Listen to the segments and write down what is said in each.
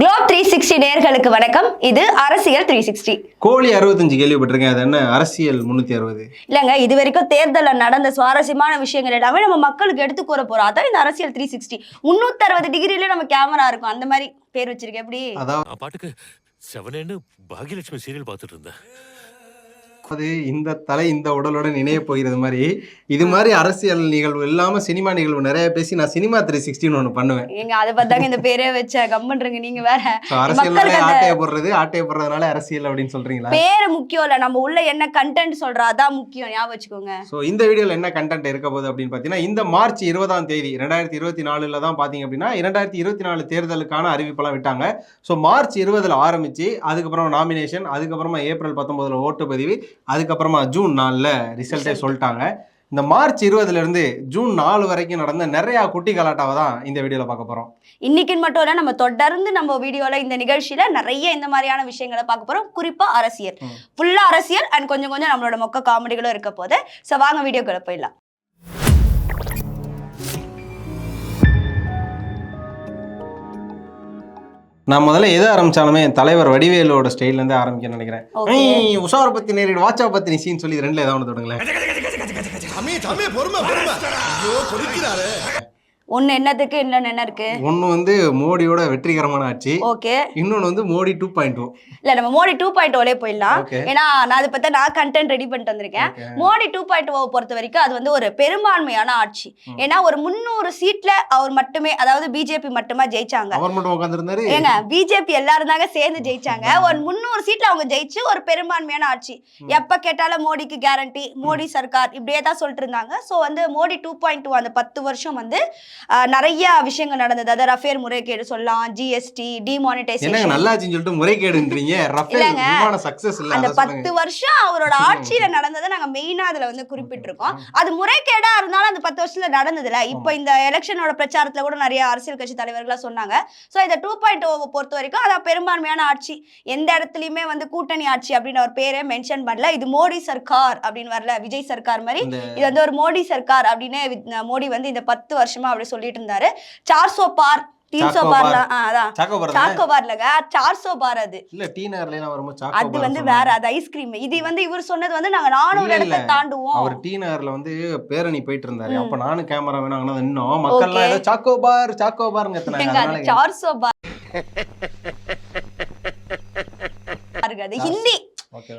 Globe three sixty நேர்களுக்கு வணக்கம். இது அரசியல் த்ரீ சிக்ஸ்டி கோழி அறுபத்தஞ்சு கேள்விப்பட்டிருக்கேன். அது என்ன அரசியல் முன்னூத்தி அறுபது? இல்லைங்க இது வரைக்கும் தேர்தலில் நடந்த சுவாரஸ்யமான விஷயங்கள் எல்லாமே நம்ம மக்களுக்கு எடுத்து கூற போறோம். அதான் இந்த அரசியல் த்ரீ சிக்ஸ்டி முந்நூற்றி அறுபது டிகிரில நம்ம கேமரா இருக்கும். அந்த மாதிரி பேர் வச்சிருக்கேன். எப்படி? அதாவது நான் பாட்டுக்கு செவனேன்னு பாகியலட்சுமி சீரியல் பார்த்துட்டு இருந்தேன். இந்த தலை இந்த உடலுடன் இணைய போகிறது மாதிரி. இது மாதிரி அரசியல் நிகழ்வு இல்லாம சினிமா நிகழ்வு நிறைய பேசி நான் சினிமா த்ரீ சிக்ஸ்டின்னு ஒன்று பண்ணுவேன். ஏங்க அதை பார்த்தாங்க இந்த பேரே வச்ச கம்மன்றங்க நீங்க வேற. அரசியல்னாலே ஆட்டையை போடுறது ஆட்டையை போடுறதுனால அரசியல் அப்படின்னு சொல்றீங்களா? பேரு முக்கியம் இல்ல நம்ம உள்ள என்ன கண்டென்ட் சொல்றோம் அதான் முக்கியம் ஞாபகம் வச்சுக்கோங்க. ஸோ இந்த வீடியோவில் என்ன கண்டென்ட் இருக்க போகுது அப்படின்னு பார்த்தீங்கன்னா இந்த மார்ச் இருபதாம் தேதி ரெண்டாயிரத்தி இருபத்தி நாலுல தான் பார்த்தீங்க அப்படின்னா இரண்டாயிரத்தி இருபத்தி நாலு தேர்தலுக்கான அறிவிப்பெல்லாம் விட்டாங்க. ஸோ மார்ச் இருபதுல ஆரம்பிச்சு அதுக்கப்புறம் நாமினேஷன் அதுக்கப்புறமா ஏப்ரல் பத்தொன்பதுல ஓட்டுப்பதிவு அதுக்கப்புறமா ஜூன் நாலில் ரிசல்ட்டே சொல்லிட்டாங்க. இந்த மார்ச் இருபதுல இருந்து ஜூன் நாலு வரைக்கும் நடந்த நிறைய குட்டி கலாட்டாவை தான் இந்த வீடியோவில் பார்க்க போறோம். இன்னைக்குன்னு மட்டும் இல்ல நம்ம தொடர்ந்து நம்ம வீடியோல இந்த நிகழ்ச்சியில நிறைய இந்த மாதிரியான விஷயங்களை பார்க்க போறோம். குறிப்பா அரசியல். ம். ஃபுல்லா அரசியல் அண்ட் கொஞ்சம் கொஞ்சம் நம்மளோட மொக்க காமெடிகளும் இருக்க போது ஸோ வாங்க வீடியோக்குள்ள போயிடலாம். நான் முதல்ல எது ஆரம்பிச்சாலுமே என் தலைவர் வடிவேலோட ஸ்டைல்ல இருந்து ஆரம்பிக்க நினைக்கிறேன். உஷார பத்தி நேரிடு வாட்சா பத்தி நிசின்னு சொல்லி ரெண்டுல ஏதாவது ஒன்று தொடங்களேன். ஒன்னு என்னதுக்கு இன்னொன்னு என்ன இருக்கு? ஒன்று வந்து மோடியோட வெற்றிகரமான ஆட்சி. ஓகே. இன்னொன்று வந்து மோடி டூ பாயிண்ட் டூ இல்ல நம்ம மோடி டூ பாயிண்ட் ஓலே போயிடலாம். ஏன்னா நான் அதை பத்தி நான் கண்டென்ட் ரெடி பண்ணிட்டு வந்திருக்கேன். மோடி டூ பாயிண்ட் ஓ பொறுத்த வரைக்கும் அது வந்து ஒரு பெரும்பான்மையான ஆட்சி. ஏன்னா ஒரு முந்நூறு சீட்ல அவர் மட்டுமே அதாவது பிஜேபி மட்டுமா ஜெயிச்சாங்க. அவர் மட்டும் உட்காந்துருந்தாரு ஏங்க பிஜேபி எல்லாரும் தாங்க சேர்ந்து ஜெயிச்சாங்க. ஒரு முந்நூறு சீட்ல அவங்க ஜெயிச்சு ஒரு பெரும்பான்மையான ஆட்சி. எப்ப கேட்டாலும் மோடிக்கு கேரண்டி மோடி சர்க்கார் இப்படியே தான் சொல்லிட்டு இருந்தாங்க. ஸோ வந்து மோடி டூ பாயிண்ட் டூ அந்த பத்து வருஷம் வந்து நிறைய விஷயங்கள் நடந்தது. அதாவது ரஃபேல் முறைகேடு சொல்லலாம் ஜிஎஸ்டி டிமானிட்டைசேஷன் நல்லாச்சுன்னு சொல்லிட்டு முறைகேடுன்றீங்க? இல்ல. அந்த பத்து. வருஷம் அவரோட ஆட்சியில நடந்ததை நாங்க மெயினா அதுல வந்து குறிப்பிட்டிருக்கோம். அது முறைகேடா இருந்தாலும் அந்த பத்து வருஷத்துல நடந்ததுல இப்போ இந்த எலெக்ஷனோட பிரச்சாரத்துல கூட நிறைய அரசியல் கட்சி தலைவர்களா சொன்னாங்க. சோ இந்த டூ பாயிண்ட் பொறுத்த வரைக்கும் அதான் பெரும்பான்மையான ஆட்சி. எந்த இடத்துலயுமே வந்து கூட்டணி ஆட்சி அப்படின்னு ஒரு பேரை மென்ஷன் பண்ணல. இது மோடி சர்க்கார் அப்படின்னு வரல. விஜய் சர்க்கார் மாதிரி இது வந்து ஒரு மோடி சர்க்கார் அப்படின்னு மோடி வந்து இந்த பத்து வருஷமா அப்படி சொல்லிட்டு இருந்தாரு தீன் சோ பார். அது. வந்து. வேற அது ஐஸ்கிரீம் இது வந்து இவர் சொன்னது வந்து நாங்க நானூறு இடத்தை. தாண்டுவோம். அவர் டீ நகர்ல வந்து பேரணி போயிட்டு இருந்தாரு. அப்ப நானும் கேமரா வேணும் அங்கே நின்னோம். மக்கள் Okay. ஏதோ சாக்கோ பார் சாக்கோ பாருங்க எங்க அது சார்சோ பார். பாருங்க, அது ஹிந்தி.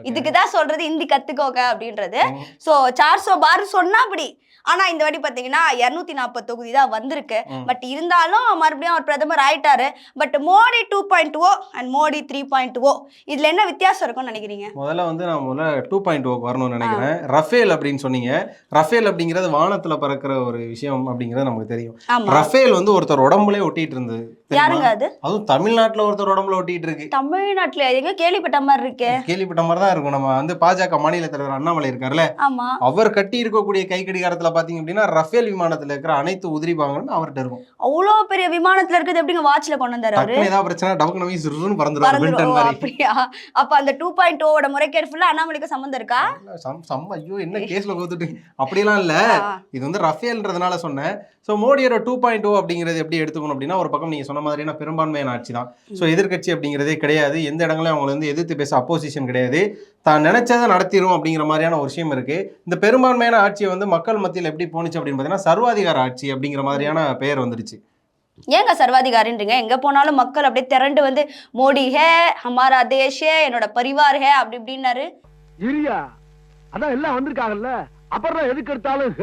இதுக்கு தான் சொல்றது ஹிந்தி கத்துக்கோங்க அப்படின்றது. சோ சார்சோ பார் சொன்னா அப்படி. ஆனா இந்த வாட்டி பாத்தீங்கன்னா இருநூத்தி நாற்பது தொகுதி தான் வந்திருக்கு. பட் இருந்தாலும் மறுபடியும் அவர் பிரதமர் ஆயிட்டாரு. But Modi two point o and Modi three point o இதுல என்ன வித்தியாசம் இருக்கும்னு நினைக்கிறீங்க? முதல்ல வந்து நான் முதல்ல டூ பாயிண்ட் ஓக்கு வரணும்னு நினைக்கிறேன். ரஃபேல் அப்படின்னு சொன்னீங்க. ரஃபேல் அப்படிங்கிறது வானத்துல பறக்கிற ஒரு விஷயம் அப்படிங்கிறது நமக்கு தெரியும். ரஃபேல் வந்து ஒருத்தர் உடம்புலே ஒட்டிட்டு இருந்தது? யாருங்க அது? அதுவும் தமிழ்நாட்டுல ஒருத்தர் உடம்புல ஒட்டிட்டு இருக்கு தமிழ்நாட்டுல எங்க கேள்விப்பட்ட மாதிரி இருக்கு. கேள்விப்பட்ட மாதிரி தான் இருக்கும். நம்ம வந்து பாஜக மாநில தலைவர் அண்ணாமலை இருக்காருல்ல. ஆமா. அவர் கட்டி இருக்கக்கூடிய கை கடிகாரத்துல பாத்தீங்க அப்படின்னா ரஃபேல் விமானத்துல இருக்கிற அனைத்து உதிரி பாகங்களும் அவர்கிட்ட இருக்கும். அவ்வளோ பெரிய விமானத்துல இருக்குது எப்படிங்க வாட்ச்ல கொண்டு வந்தாரு ஏதாவது பிரச்சனை டபுக்கு நம்பி சுருன்னு அப்படியா? அப்ப அந்த டூ பாயிண்ட் ஓட முறைகேடு ஃபுல்லா அண்ணாமலைக்கு சம்மந்தம் இருக்கா? சம் சம் ஐயோ என்ன கேஸ்ல கோத்துட்டு அப்படிலாம் இல்ல. இது வந்து ரஃபேல்ன்றதுனால சொன்னேன். ஸோ மோடியோட டூ பாயிண்ட் ஓ அப்படிங்கிறது எப்படி எடுத்துக்கணும் அப்படின்னா ஒரு பக்கம் நீங்க சொன்ன மாதிரியான பெரும்பான்மையான ஆட்சி தான் ஸோ எதிர்க்கட்சி அப்படிங்கிறதே கிடையாது. எந்த இடங்களையும் அவங்களை வந்து எதிர்த்து பேச அப்போசிஷன் கிடையாது. தான் நினைச்சதை நடத்திடும் அப்படிங்கிற மாதிரியான ஒரு விஷயம் இருக்கு. இந்த பெரும்பான்மையான ஆட்சியை வந்து மக்கள் மத்தியில் எப்படி போணுச்சு அப்படின்னு பார்த்தீங்கன்னா சர்வாதிகார ஆட்சி அப்படிங்கிற மாதிரியான பெயர் வந்துருச்சு ஏங்க சர்வாதிகாரின்றீங்க? எங்க போனாலும் மக்கள் அப்படியே திரண்டு வந்து மோடி ஹே ஹமாரா தேஷ் ஹே என்னோட பரிவார் ஹே அப்படி இப்படின்னாரு. இரியா அதான் எல்லாம் வந்திருக்காங்கல்ல. அப்புறம் எதுக்கு எடுத்தாலும்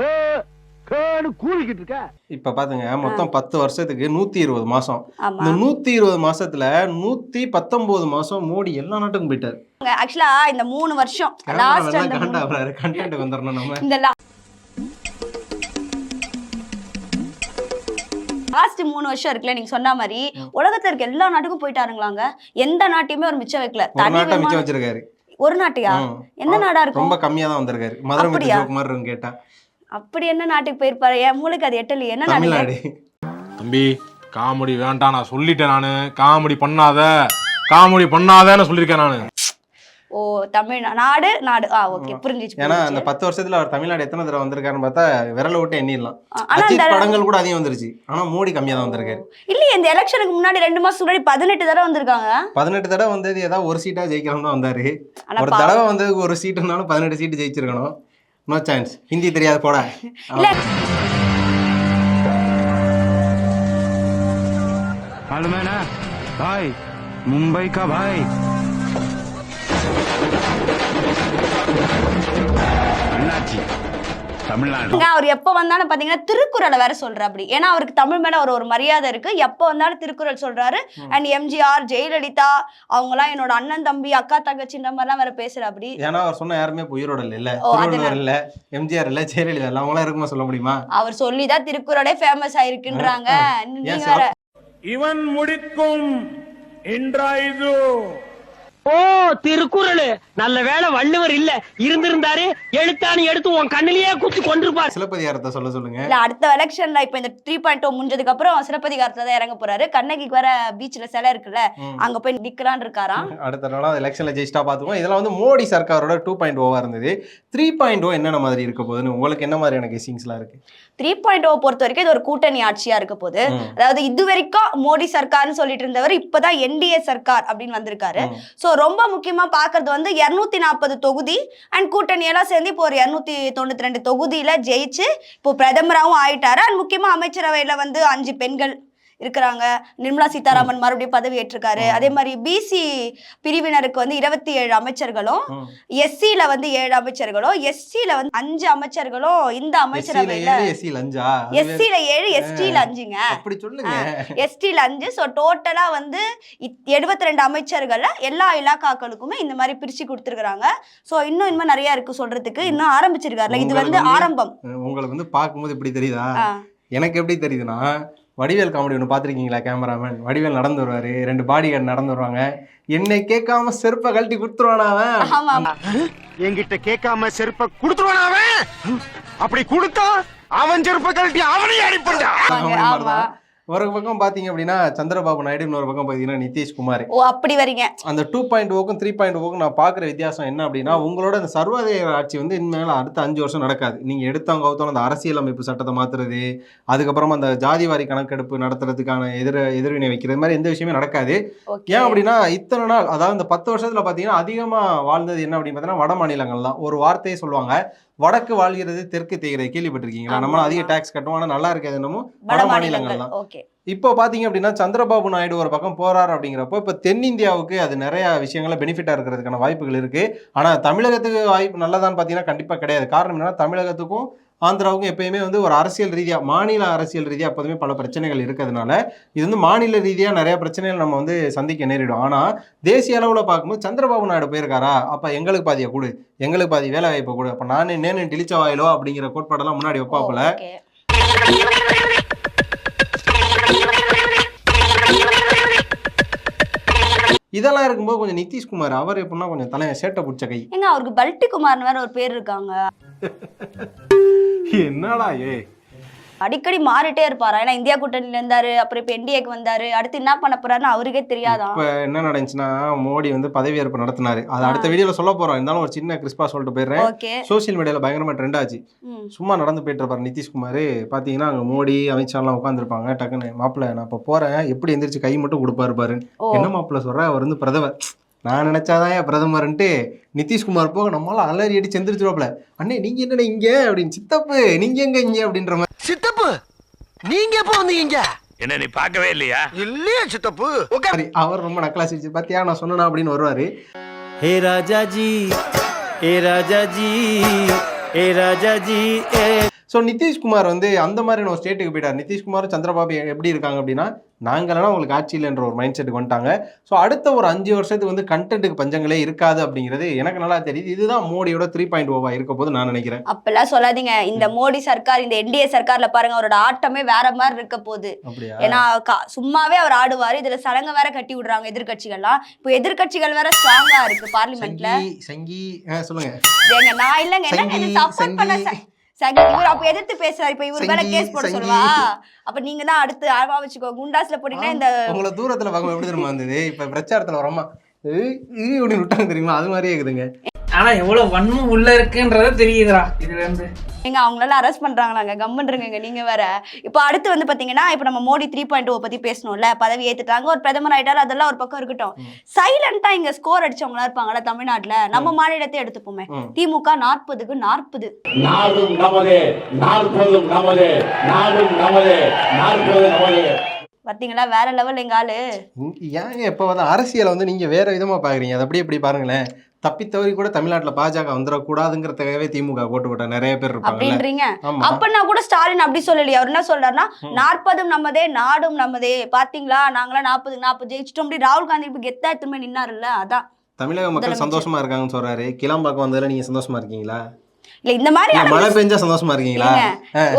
கூறிக்கிட்டு இருக்க. இப்ப பாத்துங்க மொத்தம் பத்து வருஷத்துக்கு நூத்தி இருபது மாசம் இந்த நூத்தி இருபது மாசத்துல நூத்தி பத்தொன்பது மாசம் மோடி எல்லா நாட்டுக்கும் போயிட்டாரு. ஆக்சுவலா இந்த மூணு வருஷம் கண்டென்ட் வந்துடணும் நம்ம. இந்த லாஸ்ட் மூணு வருஷம் இருக்குல்ல நீங்க சொன்ன மாதிரி உலகத்துல இருக்க எல்லா நாட்டுக்கும் போயிட்டாருங்களாங்க. எந்த நாட்டையுமே ஒரு மிச்சம் வைக்கல. மிச்சம் வச்சிருக்காரு. ஒரு நாட்டையா. எந்த நாடா இருக்கும்? ரொம்ப கம்மியா தான் வந்திருக்காரு. மதுரை கேட்டா அப்படி என்ன நாட்டுக்கு போயிருப்பாரு? என் மூளைக்கு அது எட்டலையே. என்ன தமிழ்நாடு. தம்பி காமெடி வேண்டாம் நான் சொல்லிட்டேன் நான். காமெடி பண்ணாத. காமெடி பண்ணாதன்னு சொல்லியிருக்கேன் நான். ஓ தமிழ் நாடு நாடு. ஆ ஓகே புரிஞ்சிச்சு ஏன்னா அந்த. பத்து வருஷத்துல அவர் தமிழ்நாடு எத்தனை தடவை வந்திருக்காருன்னு பார்த்தா விரல விட்டு எண்ணிடலாம். ஆனா அஜித் இந்த படங்கள் கூட அதிகம் வந்துருச்சு. ஆனா மோடி கம்மியா தான் வந்திருக்காரு. இல்லையே இந்த எலெக்ஷனுக்கு முன்னாடி ரெண்டு மாசம் முன்னாடி பதினெட்டு தடவை வந்திருக்காங்க. பதினெட்டு தடவை வந்தது ஏதாவது ஒரு சீட்டா ஜெயிக்கலாம் தான் வந்தாரு. ஆனா ஒரு பா- தடவை வந்ததுக்கு ஒரு சீட்டுனாலும் பதினெட்டு சீட்டு ஜெயிச்சிருக்கணும். நோ சான்ஸ் ஹிந்தி தெரியாது போட இல்ல मालूम है ना भाई मुंबई का भाई தமிழ்நாடு. அவர் எப்ப வந்தாலும் பாத்தீங்கன்னா திருக்குறளை வேற சொல்ற அப்படி. ஏன்னா அவருக்கு தமிழ் மேல ஒரு ஒரு மரியாதை இருக்கு. எப்ப வந்தாலும் திருக்குறள் சொல்றாரு. அண்ட் எம்ஜிஆர் ஜெயலலிதா அவங்க எல்லாம் என்னோட அண்ணன் தம்பி அக்கா தங்கச்சின்ற மாதிரிலாம் வேற பேசுற அப்படி. ஏன்னா அவர் சொன்ன யாருமே உயிரோட இல்ல. திருவள்ளுவர் இல்ல எம்ஜிஆர் இல்ல ஜெயலலிதா இல்ல அவங்களாம் இருக்குமா சொல்ல முடியுமா? அவர் சொல்லிதான் திருக்குறளே ஃபேமஸ் ஆயிருக்குன்றாங்க. இவன் முடிக்கும் இன்றாயுது? ஓ திருக்குறள். நல்ல வேளை வள்ளுவர் இல்ல. இருந்திருந்தாரு எழுத்தாணி எடுத்து உன் கண்ணிலேயே குத்தி கொண்டிருப்பாரு சிலப்பதிகாரத்தை சொல்ல சொல்லுங்க. இல்ல அடுத்த எலெக்ஷன்ல இப்ப இந்த த்ரீ பாயிண்ட் டூ முடிஞ்சதுக்கு அப்புறம் சிலப்பதிகாரத்துல தான் இறங்க போறாரு. கண்ணகிக்கு வர பீச்ல சிலை இருக்குல்ல. அங்க போய் நிக்கலான்னு இருக்காராம். அடுத்த நாளா எலெக்ஷன்ல ஜெயிச்சிட்டா பாத்துக்குவோம். இதெல்லாம் வந்து மோடி சர்க்காரோட டூ பாயிண்ட் ஓவா இருந்தது. த்ரீ பாயிண்ட் ஓ என்னென்ன மாதிரி இருக்க போகுதுன்னு உங்களுக்கு என்ன மாதிரியான கெஸிங்ஸ்லாம் இருக்கு? த்ரீ பாயிண்ட் ஓ பொறுத்த வரைக்கும் இது ஒரு கூட்டணி ஆட்சியா இருக்க போகுது. அதாவது இது வரைக்கும் மோடி சர்க்கார்னு சொல்லிட்டு இருந்தவர் இப்பதான் என்டிஏ சர்க்கார் அப்படின்னு வந்திருக்காரு. சோ ரொம்ப முக்கியமா பாக்குறது வந்து 240 நாற்பது தொகுதி அண்ட் கூட்டணி எல்லாம் சேர்ந்து இப்போ ஒரு இருநூத்தி தொண்ணூத்தி ரெண்டு தொகுதியில ஜெயிச்சு இப்போ பிரதமராகவும் ஆயிட்டாரு அண்ட் முக்கியமா அமைச்சரவையில வந்து அஞ்சு பெண்கள் இருக்கிறாங்க. நிர்மலா சீதாராமன் மறுபடியும் பதவி ஏற்றிருக்காரு அதே மாதிரி பிசி பிரிவினருக்கு வந்து இருபத்தி ஏழு அமைச்சர்களும் ம். எஸ்சில வந்து ஏழு அமைச்சர்களும் எஸ்சில வந்து அஞ்சு அமைச்சர்களும் இந்த அமைச்சரவையில ஏழு எஸ்சி லஞ்சா அது வேற- எஸ்சில ஏழு எஸ்டில அஞ்சுங்க. அப்படி சொல்லுங்க. எஸ்டில அஞ்சு. ஸோ டோட்டலா வந்து எழுபத்தி ரெண்டு அமைச்சர்கள்ல எல்லா இலாக்காக்களுக்குமே இந்த மாதிரி பிரிச்சு கொடுத்துருக்காங்க ஸோ இன்னும் இன்னும் நிறைய இருக்கு சொல்றதுக்கு. இன்னும் ஆரம்பிச்சிருக்காருல. இது வந்து ஆரம்பம். உங்களுக்கு வந்து பார்க்கும்போது இப்படி தெரியுதா. எனக்கு எப்படி தெரியுதுன்னா வடிவேல் காமெடி ஒன்று பார்த்துருக்கீங்களா கேமராமேன் வடிவேல் நடந்து வருவாரு ரெண்டு பாடி கார்டு நடந்து வருவாங்க. என்னை கேட்காம செருப்பை கழட்டி கொடுத்துருவானா அவன்? ஆமா ஆமா. என்கிட்ட கேட்காம செருப்ப கொடுத்துருவான் அவன்? அப்படி கொடுத்தா அவன் செருப்ப கழட்டி அவனையும் அடிப்படா ஒரு பக்கம் பாத்தீங்க அப்படின்னா சந்திரபாபு நாயுடு இன்னொரு பக்கம் பாத்தீங்கன்னா நிதிஷ்குமார் ஓ அப்படி வரீங்க. அந்த டூ பாயிண்ட் ஓக்கும் த்ரீ பாயிண்ட் ஓக்கும் நான் பார்க்குற வித்தியாசம் என்ன அப்படின்னா உங்களோட அந்த சர்வாதிகார ஆட்சி வந்து இனிமேல் அடுத்த அஞ்சு வருஷம் நடக்காது. நீங்கள் எடுத்தவங்க கவுத்தவங்க அந்த அரசியலமைப்பு சட்டத்தை மாற்றுறது அதுக்கப்புறமா அந்த ஜாதிவாரி கணக்கெடுப்பு நடத்துறதுக்கான எதிர எதிர்வினை வைக்கிறது மாதிரி எந்த விஷயமே நடக்காது. ஏன் அப்படின்னா இத்தனை நாள் அதாவது இந்த பத்து வருஷத்துல பார்த்தீங்கன்னா அதிகமாக வாழ்ந்தது என்ன அப்படின்னு பார்த்தீங்கன்னா வட மாநிலங்கள் தான் ஒரு வார்த்தையே சொல்லுவாங்க வடக்கு வாழ்கிறது தெற்கு தேய்கிறது கேள்விப்பட்டிருக்கீங்களா? நம்ம அதிக. டாக்ஸ் கட்டுவோம் ஆனால் நல்லா இருக்கிறது என்னமோ? வட மாநிலங்கள். தான் இப்போ பாத்தீங்க அப்படின்னா சந்திரபாபு நாயுடு ஒரு பக்கம் போறாரு அப்படிங்கிறப்போ இப்போ தென்னிந்தியாவுக்கு அது நிறைய விஷயங்கள பெனிஃபிட்டா இருக்கிறதுக்கான வாய்ப்புகள் இருக்கு. ஆனா தமிழகத்துக்கு வாய்ப்பு நல்லதான்னு பார்த்தீங்கன்னா கண்டிப்பா கிடையாது. காரணம் என்னன்னா தமிழகத்துக்கும் ஆந்திராவுக்கும் எப்பயுமே வந்து ஒரு அரசியல் ரீதியா மாநில அரசியல் ரீதியா எப்போதுமே பல பிரச்சனைகள் இருக்கிறதுனால இது வந்து மாநில ரீதியா நிறைய பிரச்சனைகள் நம்ம வந்து சந்திக்க நேரிடும். ஆனா தேசிய அளவுல பார்க்கும்போது சந்திரபாபு நாயுடு போயிருக்காரா? அப்ப எங்களுக்கு பாதியை கொடு. எங்களுக்கு பாதி வேலை வாய்ப்பை கொடு. அப்ப நானே நேனு டிலிச்ச வாயிலோ அப்படிங்கிற கோட்பாடெல்லாம் முன்னாடி வைப்பாப்புல இதெல்லாம் இருக்கும்போது கொஞ்சம் நிதிஷ்குமார் அவர் எப்படின்னா கொஞ்சம் தலையை சேட்டை பிடிச்ச கை. ஏங்க அவருக்கு பல்டி குமார்னு வேற ஒரு பேர் இருக்காங்க. என்னடா ஏ? அடிக்கடி மாறிட்டே இருப்பாரா? ஏன்னா இந்தியா கூட்டணியில இருந்தாரு அப்புறம் இப்ப என்டிஏக்கு வந்தாரு அடுத்து என்ன பண்ண போறாருன்னு அவருக்கே தெரியாதான் இப்ப என்ன நடந்துச்சுன்னா மோடி வந்து பதவியேற்பு நடத்தினாரு. அது அடுத்த வீடியோல சொல்ல போறோம். இருந்தாலும் ஒரு சின்ன கிறிஸ்பா சொல்லிட்டு போயிடுறேன். சோசியல் மீடியால பயங்கரமா ட்ரெண்ட் ஆச்சு. சும்மா நடந்து போயிட்டு இருப்பாரு நிதிஷ்குமார் பாத்தீங்கன்னா அங்க மோடி அமித்ஷாலாம் உட்காந்துருப்பாங்க டக்குன்னு மாப்பிள்ள நான் இப்போ போறேன். எப்படி எந்திரிச்சு கை மட்டும் கொடுப்பாரு பாரு என்ன மாப்பிள்ள சொல்ற? அவர் வந்து பிரதமர். நான் நினச்சாதான் என் பிரதமர்ன்ட்டு நிதிஷ்குமார் போக நம்மளால அலறி அடி செந்திருச்சிருவாப்ல அண்ணே நீங்க என்ன இங்கே? அப்படின்னு சித்தப்பு நீங்கள் எங்கே இங்கே? அப்படின்ற மாதிரி சித்தப்பு நீங்க எப்போ வந்தீங்க என்ன நீ பார்க்கவே இல்லையா? இல்லையா சித்தப்பு. அவர் ரொம்ப நக்கலா சிரிச்சு பார்த்தியா நான் சொன்னேனா? அப்படின்னு வருவார். ஹே ராஜா ஏ ராஜாஜி ஏ ராஜா ஜி ஏ ஸோ நிதிஷ்குமார் வந்து அந்த மாதிரியான ஒரு ஸ்டேட்டுக்கு போயிட்டார். நிதிஷ்குமார் சந்திரபாபு எப்படி இருக்காங்க அப்படின்னா நாங்களெல்லாம் உங்களுக்கு ஆட்சியில்ன்ற ஒரு மைண்ட் செட்டுக்கு வந்துட்டாங்க. ஸோ அடுத்த ஒரு அஞ்சு வருஷத்துக்கு வந்து கண்டென்ட்டுக்கு பஞ்சங்களே இருக்காது அப்படிங்கிறது எனக்கு நல்லா தெரியுது. இதுதான் மோடியோட த்ரீ பாயிண்ட் ஓவா இருக்க போது நான் நினைக்கிறேன். அப்பெல்லாம் சொல்லாதீங்க. இந்த மோடி சர்க்கார் இந்த என்டிஏ சர்க்கார்ல பாருங்க அவரோட ஆட்டமே வேற மாதிரி இருக்க போகுது. ஏன்னா சும்மாவே அவர் ஆடுவாரு. இதுல சலங்க வேற கட்டி விடுறாங்க எதிர்க்கட்சிகள்லாம். இப்போ எதிர்க்கட்சிகள் வேற ஸ்ட்ராங்கா இருக்கு பார்லிமெண்ட்ல சங்கி சொல்லுங்க. நான் இல்லங்க சப்போர்ட் பண்ண சங்கி. ச- சங்கி இவர் அப்ப எதிர்த்து பேசுறாரு. இப்ப இவர் மேல கேஸ் போட. சொல்லுவா? அப்ப நீங்க தான் அடுத்து ஆழ்வா வச்சுக்கோ. குண்டாஸ்ல போட்டீங்கன்னா இந்த உங்களை தூரத்துல பார்க்கும் எப்படி தெரியுமா இருந்தது இப்ப பிரச்சாரத்துல வரமா விட்டாங்க தெரியுமா? அது மாதிரியே இருக்குதுங்க. ஆனா எவ்வளவு வன்மம் உள்ள இருக்குன்றத தெரியுதுடா இதுல இருந்து. எங்க அவங்களால அரெஸ்ட் பண்றாங்களாங்க? கம்மன்றுங்க நீங்க வேற. இப்போ அடுத்து வந்து பாத்தீங்கன்னா இப்போ நம்ம மோடி த்ரீ பாயிண்ட் ஓ பத்தி பேசணும்ல பதவி ஏத்துட்டாங்க ஒரு பிரதமர் ஆயிட்டாரு அதெல்லாம் ஒரு பக்கம் இருக்கட்டும். சைலண்டா இங்க ஸ்கோர் அடிச்சவங்களா இருப்பாங்கல்ல தமிழ்நாட்டுல? நம்ம மாநிலத்தை எடுத்துப்போமே. திமுக நாற்பதுக்கு நாற்பது. நாடும் நமதே நாற்பதும் நமதே நாடும் நமதே நாற்பது நமதே. பாத்தீங்களா வேற லெவல் எங்க ஆளு? இங்க ஏங்க இப்போ வந்து அரசியலை வந்து நீங்க வேற விதமா பாக்குறீங்க. அது அப்படியே இப்படி பாருங்களேன். தப்பித்தவரி கூட தமிழ்நாட்டுல பாஜக வந்துடக்கூடாதுங்கிறதுக்காகவே திமுக ஓட்டு போட்ட நிறைய பேர் அப்படின்றீங்க. அப்பனா கூட ஸ்டாலின் அப்படி சொல்லலையே. அவர் என்ன சொல்றாருன்னா நாற்பதும் நம்மதே நாடும் நம்மதே. பாத்தீங்களா? நாங்களாம் நாற்பது நாற்பது ஜெயிச்சிட்டோம். அப்படி ராகுல் காந்தி இப்ப கெத்தா திரும்ப நின்னாருல்ல அதான். தமிழக மக்கள். சந்தோஷமா இருக்காங்கன்னு சொல்றாரு. கிளம்பாக்கம் வந்ததுல நீங்க சந்தோஷமா இருக்கீங்களா? இல்ல இந்த மாதிரி மழை பெஞ்சா சந்தோஷமா இருக்கீங்களா?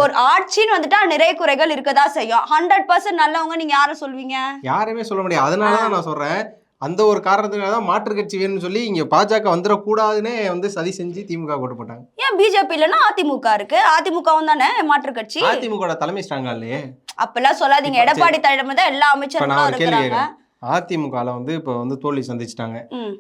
ஒரு ஆட்சின்னு வந்துட்டா நிறைய குறைகள் இருக்கதா செய்யும். ஹண்ட்ரட் பர்சன்ட் நல்லவங்க நீங்க யார சொல்வீங்க? யாருமே சொல்ல முடியாது. அதனால தான் நான் சொல்றேன். அந்த ஒரு காரணத்துக்காக தான் மாற்று கட்சி வேணும்னு சொல்லி இங்க பாஜக வந்துடக்கூடாதுன்னே வந்து சதி செஞ்சு திமுக ஓட்டு போட்டாங்க. ஏன் பிஜேபி இல்லைன்னா அதிமுக இருக்கு. அதிமுகவும் தானே மாற்று கட்சி? அதிமுக தலைமை ஸ்ட்ராங்கா இல்லையே? அப்பெல்லாம் சொல்லாதீங்க. எடப்பாடி தலைமை தான் எல்லா கேள்வி இருக்கிறாங்க. அதிமுகல வந்து இப்போ வந்து தோல்வி சந்திச்சிட்டாங்க.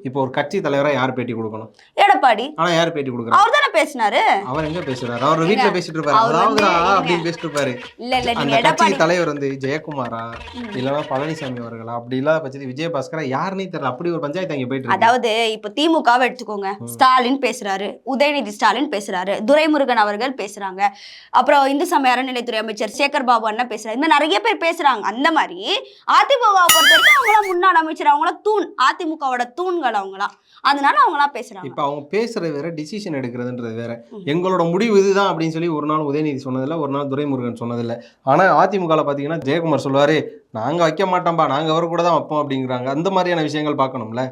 இப்போ ஒரு கட்சி தலைவரா யார் பேட்டி கொடுக்கணும்? எடப்பாடி. ஆனா யார் பேட்டி கொடுக்குறா அவர் தானே பேசினாரு. அவர் எங்க பேசுறாரு? அவர் வீட்டுல பேசிட்டு இருப்பாரு. ஏங்க. அப்படின்னு பேசிட்டு இருப்பாரு. இல்ல இல்ல அந்த நீங்க கட்சி தலைவர் வந்து ஜெயக்குமாரா? இல்லைன்னா பழனிசாமி அவர்களா? அப்படி இல்லாத பட்சத்தில் விஜயபாஸ்கரா யாருன்னே தெரியல. அப்படி ஒரு பஞ்சாயத்து அங்க போயிட்டு அதாவது இப்ப திமுகவை எடுத்துக்கோங்க. ஸ்டாலின் பேசுறாரு. உதயநிதி ஸ்டாலின் பேசுறாரு. துரைமுருகன் அவர்கள் பேசுறாங்க. அப்புறம் இந்து சமய அறநிலைத்துறை அமைச்சர் சேகர் பாபு அண்ணா பேசுறாரு. இந்த நிறைய பேர் பேசுறாங்க. அந்த மாதிரி அதிமுகவை பொறுத்த வரைக்கும் அவங்களாம் முன்னாள் அமைச்சர் அவங்களாம் தூண் அதிமுகவோட தூண்கள் அவங்களாம் அதனால அவங்களாம் பேசுறாங்க. இப்ப அவங்க பேசுறது வேற டிசிஷன் எடுக்கிறதுன்றது வேற. எங்களோட முடிவு இதுதான் அப்படின்னு சொல்லி ஒரு நாள் உதயநிதி சொன்னதில்ல ஒரு நாள் துரைமுருகன் சொன்னதில்ல. ஆனா அதிமுகல பாத்தீங்கன்னா ஜெயக்குமார் சொல்லுவாரு நாங்க வைக்க மாட்டோம்பா நாங்க அவர் கூட தான் வைப்போம் அப்படிங்கிறாங்க. அந்த மாதிரியான விஷயங்கள் பார்க்கணும்ல?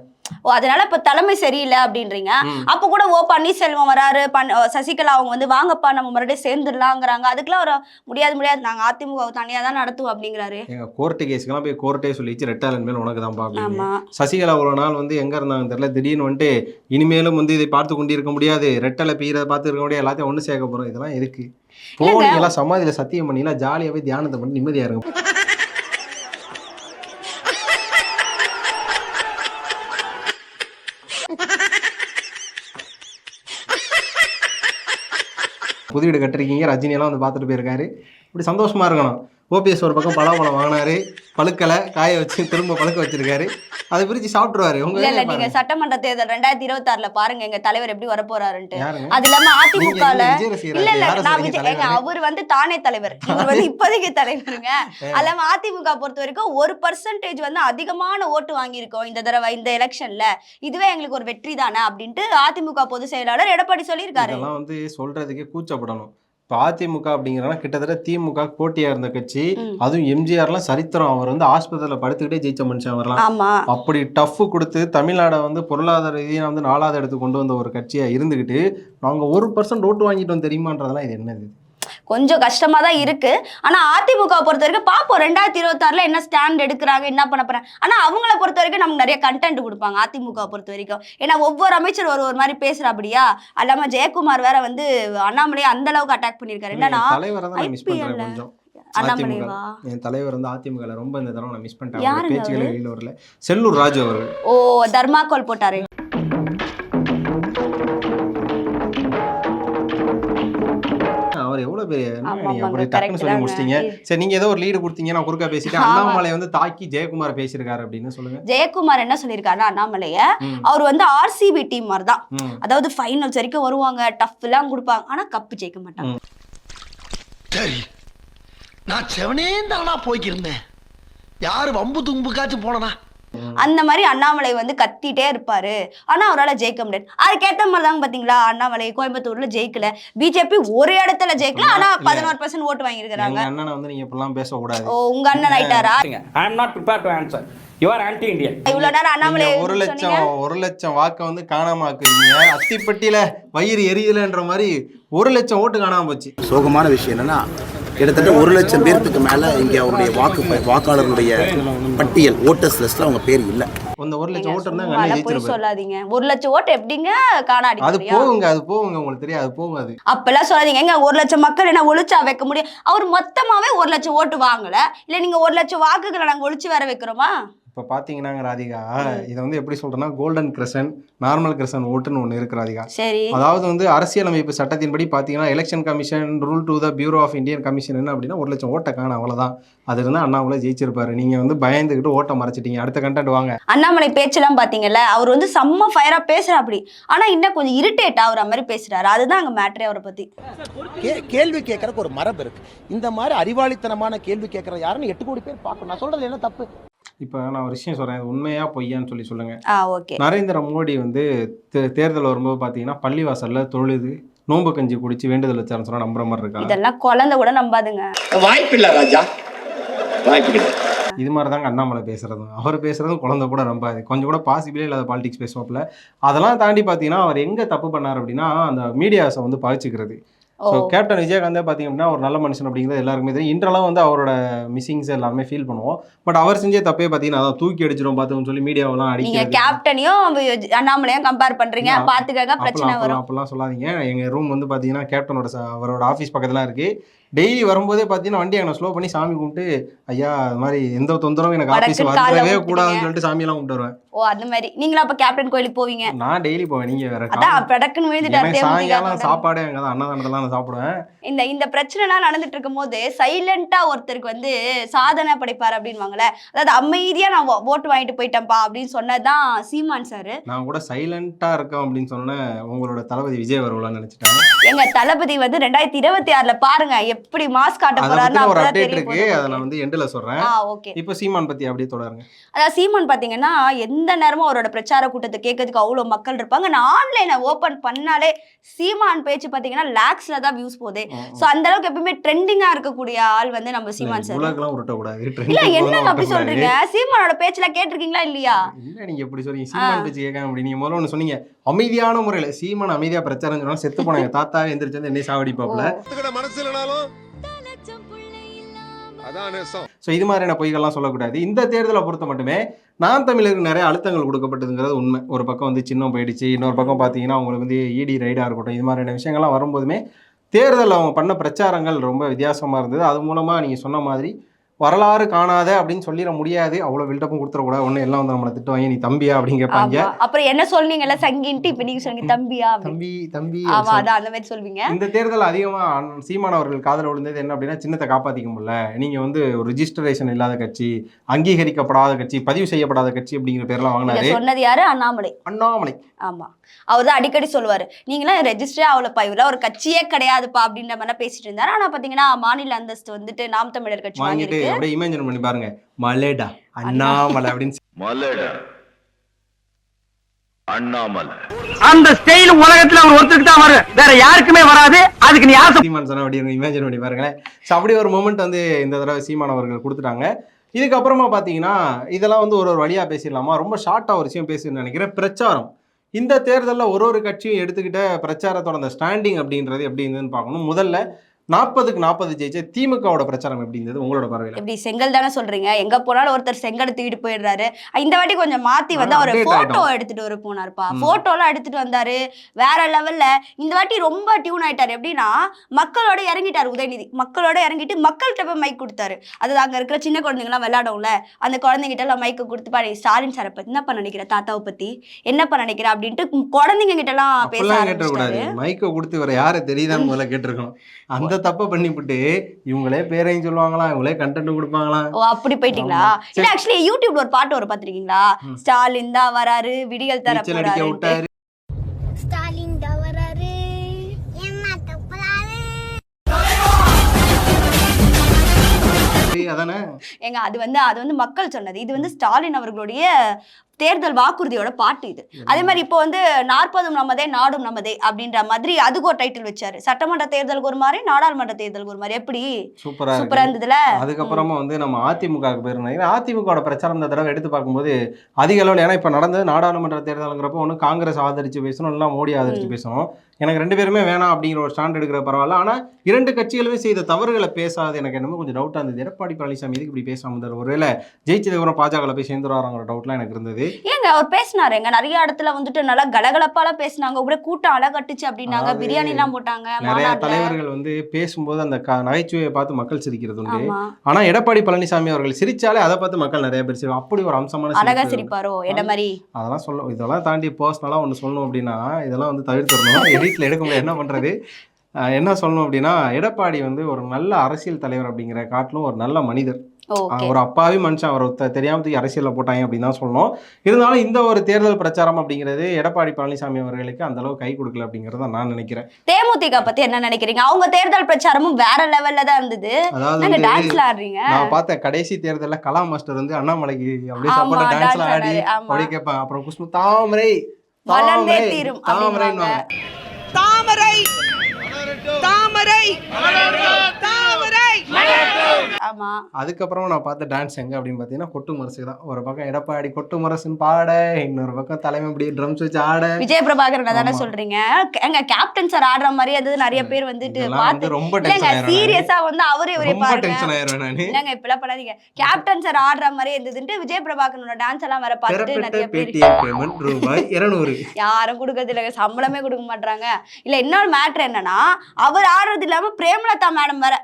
ஓ அதனால இப்ப தலைமை சரியில்லை அப்படின்றீங்க. அப்ப கூட ஓ பன்னீர்செல்வம் வராரு சசிகலா அவங்க வந்து வாங்கப்பா நம்ம மறுபடியும் சேர்ந்துடலாங்கிறாங்க. அதுக்கெல்லாம் ஒரு முடியாது முடியாது. நாங்க அதிமுக தனியா தான் நடத்துவோம் அப்படிங்கிறாரு. எங்க கோர்ட்டு கேஸ்க்கெல்லாம் போய் கோர்ட்டே சொல்லிச்சு ரெட்டாலன் மேல் உனக்கு தான் ஆமா. சசிகலா ஒரு நாள் வந்து எங்க இருந்தாங்க தெரியல. திடீர்னு வந்துட்டு இனிமேலும் வந்து இதை பார்த்து கொண்டிருக்க முடியாது. ரெட்டலை பீரை பார்த்து இருக்க முடியாது. எல்லாத்தையும் ஒண்ணு சேர்க்க போறோம். இதெல்லாம் எதுக்கு? போனீங்களா சமாதியில சத்தியம் பண்ணிங்களா ஜாலியாவே தியானத்தை பண்ணி நிம்மதியா இருங்க. புது வீடு கட்டிருக்கீங்க. ரஜினி எல்லாம் வந்து பார்த்துட்டு போயிருக்காரு. இப்படி சந்தோஷமா இருக்கணும். ஓபிஎஸ் ஒரு பக்கம் பலாப்பழம் வாங்கினாரு பழுக்கலை காய வச்சு திரும்ப பழுக்க வச்சிருக்காரு. அதை பிரிச்சு சாப்பிட்டுருவாரு. உங்க இல்ல நீங்க. சட்டமன்ற தேர்தல் ரெண்டாயிரத்தி இருபத்தி ஆறுல பாருங்க எங்க தலைவர் எப்படி வர போறாருன்ட்டு அது இல்லாம ரசிகரா? இல்ல இல்ல நான் விஜய்? அவர் வந்து தானே தலைவர். இவர் வந்து இப்போதைக்கு தலைவருங்க. அது இல்லாம அதிமுக பொறுத்த வரைக்கும் ஒரு பர்சன்டேஜ் வந்து அதிகமான ஓட்டு வாங்கியிருக்கோம் இந்த தடவை இந்த எலெக்ஷன்ல இதுவே எங்களுக்கு ஒரு வெற்றி தானே அப்படின்ட்டு அதிமுக பொதுச் செயலாளர் எடப்பாடி சொல்லியிருக்காரு. வந்து சொல்றதுக்கே கூச்சப்படணும். இப்போ அதிமுக அப்படிங்கிறனா கிட்டத்தட்ட திமுக போட்டியா இருந்த கட்சி. அதுவும் எம்ஜிஆர்லாம் சரித்திரம். அவர் வந்து ஆஸ்பத்திரியில் படுத்துக்கிட்டே ஜெயிச்ச மனுஷன் அவர்லாம். அப்படி டஃப் கொடுத்து தமிழ்நாடை வந்து பொருளாதார ரீதியாக வந்து நாலாவது இடத்துக்கு கொண்டு வந்த ஒரு கட்சியா இருந்துகிட்டு நாங்க ஒரு பர்சன்ட் ஓட்டு வாங்கிட்டோம் தெரியுமான்றதெல்லாம் இது என்னது? கொஞ்சம் கஷ்டமா தான் இருக்கு. ஆனா அதிமுக பொறுத்த வரைக்கும் பாப்போம். ரெண்டாயிரத்தி இருபத்தாறுல என்ன ஸ்டாண்ட் எடுக்கிறாங்க என்ன பண்ண போறாங்க. ஆனா அவங்கள பொறுத்த வரைக்கும் நமக்கு நிறைய கண்டென்ட் கொடுப்பாங்க அதிமுக பொறுத்த வரைக்கும். ஏன்னா ஒவ்வொரு அமைச்சர் ஒரு ஒரு மாதிரி பேசுறாப்படியா அல்லாம ஜெயக்குமார் வேற வந்து அண்ணாமலையை அந்த அளவுக்கு அட்டாக் பண்ணிருக்காரு என்னன்னா தலைவரை தான் நான் மிஸ் பண்றேன் IPL ல கொஞ்சம் அண்ணாமலைவா என் தலைவர் வந்து அதிமுக ரொம்ப இந்த தடவை நான் மிஸ் பண்ணிட்டேன். யாருங்க அவரோட பேச்சுகளே வெளியில வரல செல்லூர் ராஜு அவர்கள் ஓ தர்மாக்கோல் போட்டாரு. பெரிய நீங்க ஆமாங்க, அப்படி correct டக்குன்னு சொல்லி தாங்க. முடிச்சிட்டீங்க. சரி நீங்க ஏதோ ஒரு லீடு கொடுத்தீங்க நான் குறுக்கா பேசிட்டேன். அண்ணாமலை வந்து தாக்கி ஜெயக்குமார் பேசியிருக்காரு அப்படின்னு சொல்லுங்க. ஜெயக்குமார் என்ன சொல்லியிருக்காருன்னா அண்ணாமலைய அவர் வந்து ஆர்சிபி டீம் மாதிரி தான். அதாவது ஃபைனல்ஸ் வரைக்கும் வருவாங்க டஃப் எல்லாம் கொடுப்பாங்க ஆனா கப்பு ஜெயிக்க மாட்டாங்க. சரி நான் செவனே தானா போய்க்கிருந்தேன். யாரு வம்பு தும்புக்காச்சும் போனனா? அந்த மாதிரி அண்ணாமலை வந்து கத்திட்டே இருப்பாரு. ஆனா அவரால ஜெயிக்க முடியாது. அதுக்கேத்த மாதிரி தாங்க பாத்தீங்களா? அண்ணாமலை கோயம்புத்தூர்ல ஜெயிக்கல. பிஜேபி ஒரு இடத்துல ஜெயிக்கல. ஆனா. பதினோரு பர்சன்ட் ஓட்டு வாங்கியிருக்கிறாங்க. எங்க அண்ணனை வந்து நீங்க இப்படிலாம் பேசக்கூடாது. ஓ உங்க அண்ணன் ஆயிட்டாரா? I am not prepare to answer you are anti Indian இவ்வளவு நேரம் அண்ணாமலை ஒரு லட்சம் ஒரு லட்சம் வாக்கை வந்து காணாம ஆக்குறீங்க. அத்திப்பட்டியில வயிறு எரியலன்ற மாதிரி ஒரு லட்சம் ஓட்டு காணாம போச்சு. சோகமான விஷயம் என்னன்னா கிட்டத்தட்ட ஒரு லட்சம் பேர்த்துக்கு மேல இங்க அவருடைய வாக்கு வாக்காளருடைய பட்டியல் ஓட்டர்ஸ் லிஸ்ட்ல அவங்க பேர் இல்ல. அந்த ஒரு லட்சம் ஓட்டு இருந்தா எங்க சும்மாலாம் அண்ணன் போய் ஜெயிச்சிருப்பாரு சொல்லாதீங்க. ஒரு லட்சம் ஓட்டு எப்படிங்க காணாடி அது போகுங்க அது போகுங்க உங்களுக்கு தெரியாது அது போகாது. அப்பெல்லாம் சொல்லாதீங்க. எங்க ஒரு லட்சம் மக்கள் என்ன ஒழிச்சா வைக்க முடியும்? அவர் மொத்தமாவே ஒரு லட்சம் ஓட்டு வாங்கல. இல்ல நீங்க ஒரு லட்சம் வாக்குகளை நாங்க ஒழிச்சு வர வைக்கிறோமா? இப்போ பார்த்தீங்கன்னா ராதிகா இதை வந்து எப்படி சொல்றேன்னா கோல்டன் கிரசன் நார்மல் கிரசன் ஓட்டுன்னு ஒன்று இருக்கு ராதிகா. சரி. அதாவது வந்து அரசியலமைப்பு சட்டத்தின்படி பார்த்தீங்கன்னா election commission rule to the bureau of Indian commission என்ன அப்படின்னா ஒரு லட்சம் ஓட்டை காணும் அவ்வளோதான் அது இருந்தால் அண்ணாமலை ஜெயிச்சிருப்பாரு. நீங்கள் வந்து பயந்துக்கிட்டு ஓட்டை மறைச்சிட்டீங்க. அடுத்த கண்டென்ட் வாங்க. அண்ணாமலை பேச்செல்லாம் பாத்தீங்கல்ல அவர் வந்து செம்ம ஃபயரா பேசுறாப்படி ஆனா இன்னும் கொஞ்சம் இரிட்டேட் ஆகுற மாதிரி பேசுறாரு. அதுதான் அங்க மேட்ரே அவரை பத்தி. கே- கேள்வி கேட்கறதுக்கு ஒரு மரபு இருக்கு. இந்த மாதிரி அறிவாளித்தனமான கேள்வி கேட்கற யாருன்னு எட்டு கோடி பேர் பார்க்கணும். நான் சொல்றது என்ன தப்பு? இப்போ நான் ஒரு விஷயம் சொல்கிறேன் உண்மையா பொய்யான்னு சொல்லி சொல்லுங்க. ஆ ஓகே. நரேந்திர மோடி வந்து தே- தேர்தல் வரும்போது பார்த்தீங்கன்னா பள்ளிவாசல்ல தொழுது நோன்பு கஞ்சி குடிச்சு வேண்டுதல் வச்சாருன்னு சொன்னா நம்புற மாதிரி இருக்கா? இதெல்லாம் குழந்தை கூட நம்பாதுங்க. வாய்ப்பில்லை ராஜா. வாய்ப்பு இது மாதிரி தாங்க அண்ணாமலை பேசுறதும். அவர் பேசுறதும் குழந்தை கூட நம்பாது. கொஞ்சம் கூட பாசிபிளே இல்லாத பாலிடிக்ஸ் பேசுவாப்புல. அதெல்லாம் தாண்டி பார்த்தீங்கன்னா அவர் எங்க தப்பு பண்ணார் அப்படின்னா அந்த மீடியாஸை வந்து பகிச்சுக்கிறது ஓ ஸோ கேப்டன் விஜயகாந்தே பார்த்தீங்க அப்படின்னா ஒரு நல்ல மனுஷன் அப்படிங்கிறது எல்லாருக்குமே தெரியும். இன்றளவு வந்து அவரோட மிஸ்ஸிங்ஸ் எல்லாருமே ஃபீல் பண்ணுவோம். பட் அவர் செஞ்ச தப்பே பார்த்தீங்கன்னா அதான் தூக்கி அடிச்சிடும் பார்த்துன்னு சொல்லி மீடியாவெல்லாம் அடிக்கிறது கேப்டனையும் அண்ணாமலையும் கம்பேர் பண்றீங்க. இல்ல, பாத்துக்கங்க பிரச்சனை வரும். அப்பெல்லாம் சொல்லாதீங்க. எங்க ரூம் வந்து பாத்தீங்கன்னா கேப்டனோட அவரோட ஆஃபீஸ் பக்கத்துல இருக்கு. டெய்லி வரும்போதே பாத்தீங்கன்னா வண்டி அங்கே ஸ்லோ பண்ணி சாமி கும்பிட்டு ஐயா இது மாதிரி எந்த தொந்தரவும் எனக்கு ஆஃபீஸ் வரவே. கூடாதுன்னு சொல்லிட்டு சாமியெல்லாம் கும்பிட்டு வருவேன். ஓ அந்த மாதிரி. நீங்களும் அப்ப கேப்டன் கோயிலுக்கு போவீங்க? நான் டெய்லி போவேன் நீங்க வேற அதான் படக்குன்னு சாயங்காலம் சாப்பாடே அங்கே தான் அன்னதானத்தில் நான் சாப்பிடுவேன். இந்த இந்த பிரச்சனைலாம் நடந்துட்டு இருக்கும் போது சைலண்டா ஒருத்தருக்கு வந்து சாதனை படைப்பார் அப்படின்வாங்கல்ல அதாவது அமைதியா நான் ஓட்டு வாங்கிட்டு போயிட்டேன்ப்பா அப்படின்னு சொன்னதுதான் சீமான் சார். நான் கூட சைலண்டா இருக்கேன் அப்படின்னு சொன்னேன் உங்களோட தளபதி விஜய் வருவலான்னு நினைச்சிட்டேன். எங்க தளபதி வந்து ரெண்டாயிரத்தி இருபத்தி ஆறுல பாருங்க எப்படி மாஸ் காட்ட போறாருன்னு ஒரு அப்டேட் இருக்கு. அதை நான் வந்து எண்டில் சொல்றேன். இப்போ சீமான் பத்தி அப்படியே தொடருங்க. அதாவது சீமான் பாத்தீங்கன்னா எந்த நேரமும் அவரோட பிரச்சார கூட்டத்தை கேட்கறதுக்கு அவ்வளவு மக்கள் இருப்பாங்க. நான் ஆன்லைனை ஓபன் பண்ணாலே சீமான் பேச்சு பாத்தீங்கன்னா லேக்ஸ்ல தான் வியூஸ் போகுது. சோ அந்த அளவுக்கு எப்பவுமே ட்ரெண்டிங்கா இருக்கக்கூடிய ஆள் வந்து நம்ம சீமான் சார். உலகெல்லாம் உருட்டக்கூடாது. இல்ல trending என்னங்க போதெல்லாம் அப்படி. சொல்றீங்க? சீமானோட பேச்சுல கேட்டிருக்கீங்களா இல்லையா? என்ன நீங்க எப்படி சொல்றீங்க? சீமான் பேச்சு கேட்காம அப்படி நீங்க முதல்ல ஒண்ணு சொன்னீங்க. அமைதியான முறையில சீமான் அமைதியா பிரச்சாரம் சொன்னா செத்து போனாங்க தாத்தா எந்திரிச்சு வந்து என்னை சாவடிப்பாப்ல மனசு இல்லைனாலும் ஸோ இது மாதிரியான பொய்கள்லாம் சொல்லக்கூடாது. இந்த தேர்தலை பொறுத்த மட்டுமே நான் தமிழருக்கு நிறைய அழுத்தங்கள் கொடுக்கப்பட்டதுங்கிறது உண்மை. ஒரு பக்கம் வந்து சின்னம் போயிடுச்சு இன்னொரு பக்கம் பார்த்தீங்கன்னா அவங்களுக்கு வந்து இடி ரைடாக இருக்கட்டும் இது மாதிரியான விஷயங்கள்லாம் வரும்போதுமே தேர்தலில் அவங்க பண்ண பிரச்சாரங்கள் ரொம்ப வித்தியாசமாக இருந்தது. அது மூலமாக நீங்கள் சொன்ன மாதிரி வரலாறு காணாத அப்படின்னு சொல்லிட முடியாது. அவ்வளோ பில்டப்பும் கொடுத்துடக்கூடாது. ஒன்று எல்லாம் வந்து நம்மளை திட்டுவாங்க. நீ தம்பியா? அப்படின்னு கேட்பாங்க. அப்புறம் என்ன சொன்னீங்கல்ல சங்கின்ட்டு இப்ப நீங்க சொன்னீங்க தம்பியா. தம்பி தம்பி அதான் அந்த மாதிரி சொல்வீங்க. இந்த தேர்தல் அதிகமாக சீமான் அவர்கள் காதல விழுந்தது என்ன அப்படின்னா சின்னத்தை காப்பாற்றிக்க முடியல. நீங்கள் வந்து ஒரு ரிஜிஸ்ட்ரேஷன் இல்லாத கட்சி அங்கீகரிக்கப்படாத கட்சி பதிவு செய்யப்படாத கட்சி அப்படிங்கிற பேர்லாம் வாங்கினாரு. சொன்னது யாரு? அண்ணாமலை. அண்ணாமலை. ஆமா. அவர் தான் அடிக்கடி சொல்லுவாரு. நீங்களாம் ரெஜிஸ்டரே ஆகலப்பா. இவ்வளவு ஒரு கட்சியே கிடையாதுப்பா அப்படின்ற மாதிரி பேசிட்டு இருந்தாரு. ஆனா பாத்தீங்கன்னா மாநில அந்தஸ்து வந்துட்டு நாம் தமிழர் கட்சி வாங்கிட்டு அப்படியே இமேஜின் பண்ணி பாருங்க. மலேடா அண்ணாமலை அப்படின்னு மலடா. அண்ணாமலை. அந்த ஸ்டைல் உலகத்துல அவர் ஒருத்தருக்கு தான் வரும். வேற யாருக்குமே வராது. அதுக்கு நீ ஆசை சீமான் சொன்ன அப்படி இமேஜின் பண்ணி பாருங்களேன். ஸோ அப்படி ஒரு மூமெண்ட் வந்து இந்த தடவை சீமான் அவர்கள் கொடுத்துட்டாங்க. இதுக்கப்புறமா பார்த்தீங்கன்னா இதெல்லாம் வந்து ஒரு ஒரு வழியாக பேசிடலாமா? ரொம்ப ஷார்ட்டாக ஒரு விஷயம் பேசுன்னு நினைக்கிறேன். பிரச்சாரம். இந்த தேர்தலில் ஒரு ஒரு கட்சியும் எடுத்துக்கிட்ட பிரச்சாரத்தோட அந்த ஸ்டாண்டிங் அப்படின்றது எப்படி இருந்ததுன்னு பார்க்கணும். முதல்ல நாற்பதுக்கு நாற்பது ஜெயிச்ச திமுகவோட பிரச்சாரம் எப்படி இருந்தது? உங்களோட பார்வையில்? எப்படி செங்கல் தானே சொல்றீங்க? எங்க போனாலும் ஒருத்தர் செங்கல் தூக்கிட்டு போயிடுறாரு. இந்த வாட்டி கொஞ்சம் மாத்தி வந்து அவர் போட்டோ. எடுத்துட்டு வர போனாருப்பா. ம். போட்டோ எல்லாம் எடுத்துட்டு வந்தாரு. வேற லெவல்ல இந்த வாட்டி ரொம்ப டியூன் ஆயிட்டாரு. எப்படின்னா மக்களோட இறங்கிட்டாரு உதயநிதி. மக்களோட இறங்கிட்டு மக்கள்கிட்ட போய் மைக் கொடுத்தாரு. அது அங்க இருக்கிற சின்ன குழந்தைங்கலாம் விளையாடும்ல அந்த குழந்தைங்கிட்ட எல்லாம் மைக்கு கொடுத்து பாரு ஸ்டாலின் சாரை பத்தி என்னப்பா நினைக்கிற? தாத்தாவை பத்தி? என்னப்பா நினைக்கிற? அப்படின்ட்டு குழந்தைங்க கிட்ட எல்லாம் பேச மைக்கை கொடுத்து இவரை யாரை தெரியுதான்னு முதல்ல கேட்டிருக்கணும். அந்த தப்பை பண்ணிவிட்டு இவங்களே பேரையும் சொல்லுவாங்களாம் இவங்களே கண்டென்ட் கொடுப்பாங்களாம் ஓ அப்படி போயிட்டீங்களா. இல்ல ஆக்சுவலி யூடியூப்ல ஒரு பாட்டு வரும் பாத்திருக்கீங்களா. ஸ்டாலின் தான் வராரு விடியல் தர போறாரு ஸ்டாலின் தான் வராரு ஏமாத்த போறாரு அதானே? ஏங்க அது வந்து அது வந்து மக்கள் சொன்னது. இது வந்து ஸ்டாலின் அவர்களுடைய தேர்தல் வாக்குறுதியோட பாட்டு இது. அதே மாதிரி இப்போ வந்து நாற்பதும் நமதே நாடும் நமதே அப்படின்ற மாதிரி அதுக்கு ஒரு டைட்டில் வச்சாரு. சட்டமன்ற தேர்தலுக்கு ஒரு மாதிரி நாடாளுமன்ற தேர்தலுக்கு ஒரு மாதிரி. எப்படி? சூப்பரா சூப்பரா இருந்ததுல? அதுக்கப்புறமா வந்து நம்ம அதிமுகவுக்கு போயிருந்தோம் அதிமுகவோட பிரச்சாரம் இந்த தடவை எடுத்து பார்க்கும்போது அதிக அளவில் ஏன்னா இப்போ நடந்தது நாடாளுமன்ற தேர்தலுங்கிறப்போ ஒன்று காங்கிரஸ் ஆதரிச்சு பேசணும் இல்லை மோடி ஆதரிச்சு பேசணும். எனக்கு ரெண்டு பேருமே வேணாம் அப்படிங்கிற ஒரு ஸ்டாண்ட் எடுக்கிற பரவாயில்ல. ஆனால் இரண்டு கட்சிகளுமே செய்த தவறுகளை பேசாது. எனக்கு என்னமோ கொஞ்சம் டவுட்டாக இருந்தது. எடப்பாடி பழனிசாமி இதுக்கு இப்படி பேசாம இருந்தார்? ஒருவேளை ஜெயிச்சதுக்கப்புறம் பாஜகவில் போய் சேர்ந்துருவாருங்கிற டவுட்லாம் எனக்கு இருந்தது. ஏங்க அவர் பேசினாருங்க நிறைய இடத்துல வந்துட்டு நல்லா கலகலப்பாலாம் பேசினாங்க. ஒரே கூட்டம் அழகட்டுச்சு அப்படின்னாங்க. பிரியாணி எல்லாம் போட்டாங்க நிறைய தலைவர்கள் வந்து பேசும்போது அந்த நகைச்சுவையை பார்த்து மக்கள் சிரிக்கிறது உண்டு. ஆனா எடப்பாடி பழனிசாமி அவர்கள் சிரிச்சாலே அதை பார்த்து மக்கள் நிறைய பேர் சிரிப்பாங்க. அப்படி ஒரு அம்சமான அழகா சிரிப்பு. சிரிப்பாரோ? என்ன மாதிரி? அதெல்லாம் சொல்ல இதெல்லாம் தாண்டி பர்சனலாக ஒன்று சொல்லணும் அப்படின்னா இதெல்லாம் வந்து தவிர்த்துடணும்? எடிட்டில் எடுக்க முடியாது. என்ன பண்ணுறது என்ன சொல்லணும் அப்படின்னா எடப்பாடி வந்து ஒரு நல்ல அரசியல் தலைவர் அப்படிங்கிற காட்டிலும் ஒரு நல்ல மனிதர். ஒரு அப்பாவி மனுஷன் அவர் தெரியாம தூக்கி அரசியலில் போட்டாங்க அப்படின்னு தான் சொல்லணும். இருந்தாலும் இந்த ஒரு தேர்தல் பிரச்சாரம் அப்படிங்கிறது எடப்பாடி பழனிசாமி அவர்களுக்கு அந்த அளவு கை கொடுக்கல அப்படிங்கிறத நான் நினைக்கிறேன். தேமுதிக பத்தி என்ன நினைக்கிறீங்க? அவங்க தேர்தல் பிரச்சாரமும் வேற லெவல்ல தான் இருந்தது. அதாவது டான்ஸ்ல ஆடுறீங்க. நான் பார்த்த கடைசி தேர்தலில் கலா மாஸ்டர் வந்து அண்ணாமலைக்கு அப்படியே சப்போர்ட் டான்ஸ்ல ஆடி. அப்படியே கேட்பேன் அப்புறம் குஷ்பு தாமரை தாமரை தாமரைன்னு தாமரை தாமரை ஆமா. அதுக்கப்புறம் நான் பார்த்த டான்ஸ் எங்க அப்படின்னு பார்த்தீங்கன்னா கொட்டு முரசு தான். ஒரு பக்கம் எடப்பாடி கொட்டு முரசுன்னு பாட இன்னொரு பக்கம் தலைமை அப்படியே ட்ரம்ஸ் வச்சு ஆட. விஜய பிரபாகரன் தானே. சொல்றீங்க? எங்க கேப்டன் சார் ஆடுற மாதிரி அது நிறைய பேர் வந்துட்டு பார்த்து ரொம்ப சீரியஸா வந்து அவரே இவரே பாருங்க. இல்லங்க இப்பெல்லாம் பண்ணாதீங்க. கேப்டன் சார் ஆடுற மாதிரி இருந்ததுன்ட்டு விஜய பிரபாகரனோட டான்ஸ் எல்லாம் வேற பார்த்துட்டு நிறைய பேர் யாரும் கொடுக்கறது இல்லைங்க சம்பளமே கொடுக்க மாட்டாங்க இல்ல இன்னொரு மேட்ரு என்னன்னா அவர் ஆடுறது இல்லாம பிரேமலதா மேடம் வேற.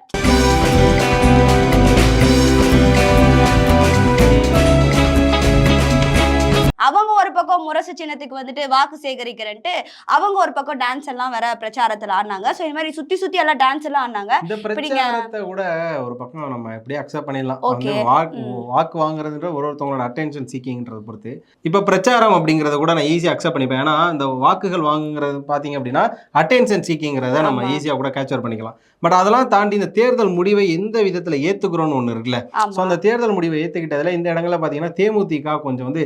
அவங்க ஒரு பக்கம் முரசு சின்னத்துக்கு வந்துட்டு வாக்கு சேகரிக்கிறேன்ட்டு அவங்க ஒரு பக்கம் டான்ஸ் எல்லாம் வேற பிரச்சாரத்துல ஆடினாங்க. ஸோ இந்த மாதிரி சுத்தி சுத்தி எல்லாம் டான்ஸ் எல்லாம் ஆடினாங்க. இந்த பிரச்சாரத்தை கூட ஒரு பக்கம் நம்ம எப்படியே அக்செப்ட் பண்ணிடலாம்? வாக்கு. வாக்கு வாங்குறதுன்ற ஒரு ஒருத்தவங்களோட அட்டென்ஷன் சீக்கிங்கிறத பொறுத்து. இப்போ பிரச்சாரம் அப்படிங்கிறத கூட நான் ஈஸியாக அக்செப்ட் பண்ணிப்பேன். ஏன்னா இந்த வாக்குகள் வாங்குறது பார்த்தீங்க அப்படின்னா அட்டென்ஷன் சீக்கிங்கிறத நம்ம ஆமா. ஈஸியாக கூட கேப்சர் பண்ணிக்கலாம். பட் அதெல்லாம் தாண்டி இந்த தேர்தல் முடிவை எந்த விதத்தில் ஏற்றுக்கிறோன்னு ஒன்று இருக்குல்ல. ஸோ ஆமா. அந்த தேர்தல் முடிவை ஏற்றுக்கிட்டதுல இந்த இடங்கள்ல பார்த்தீங்கன்னா தேமுதிக கொஞ்சம் வந்து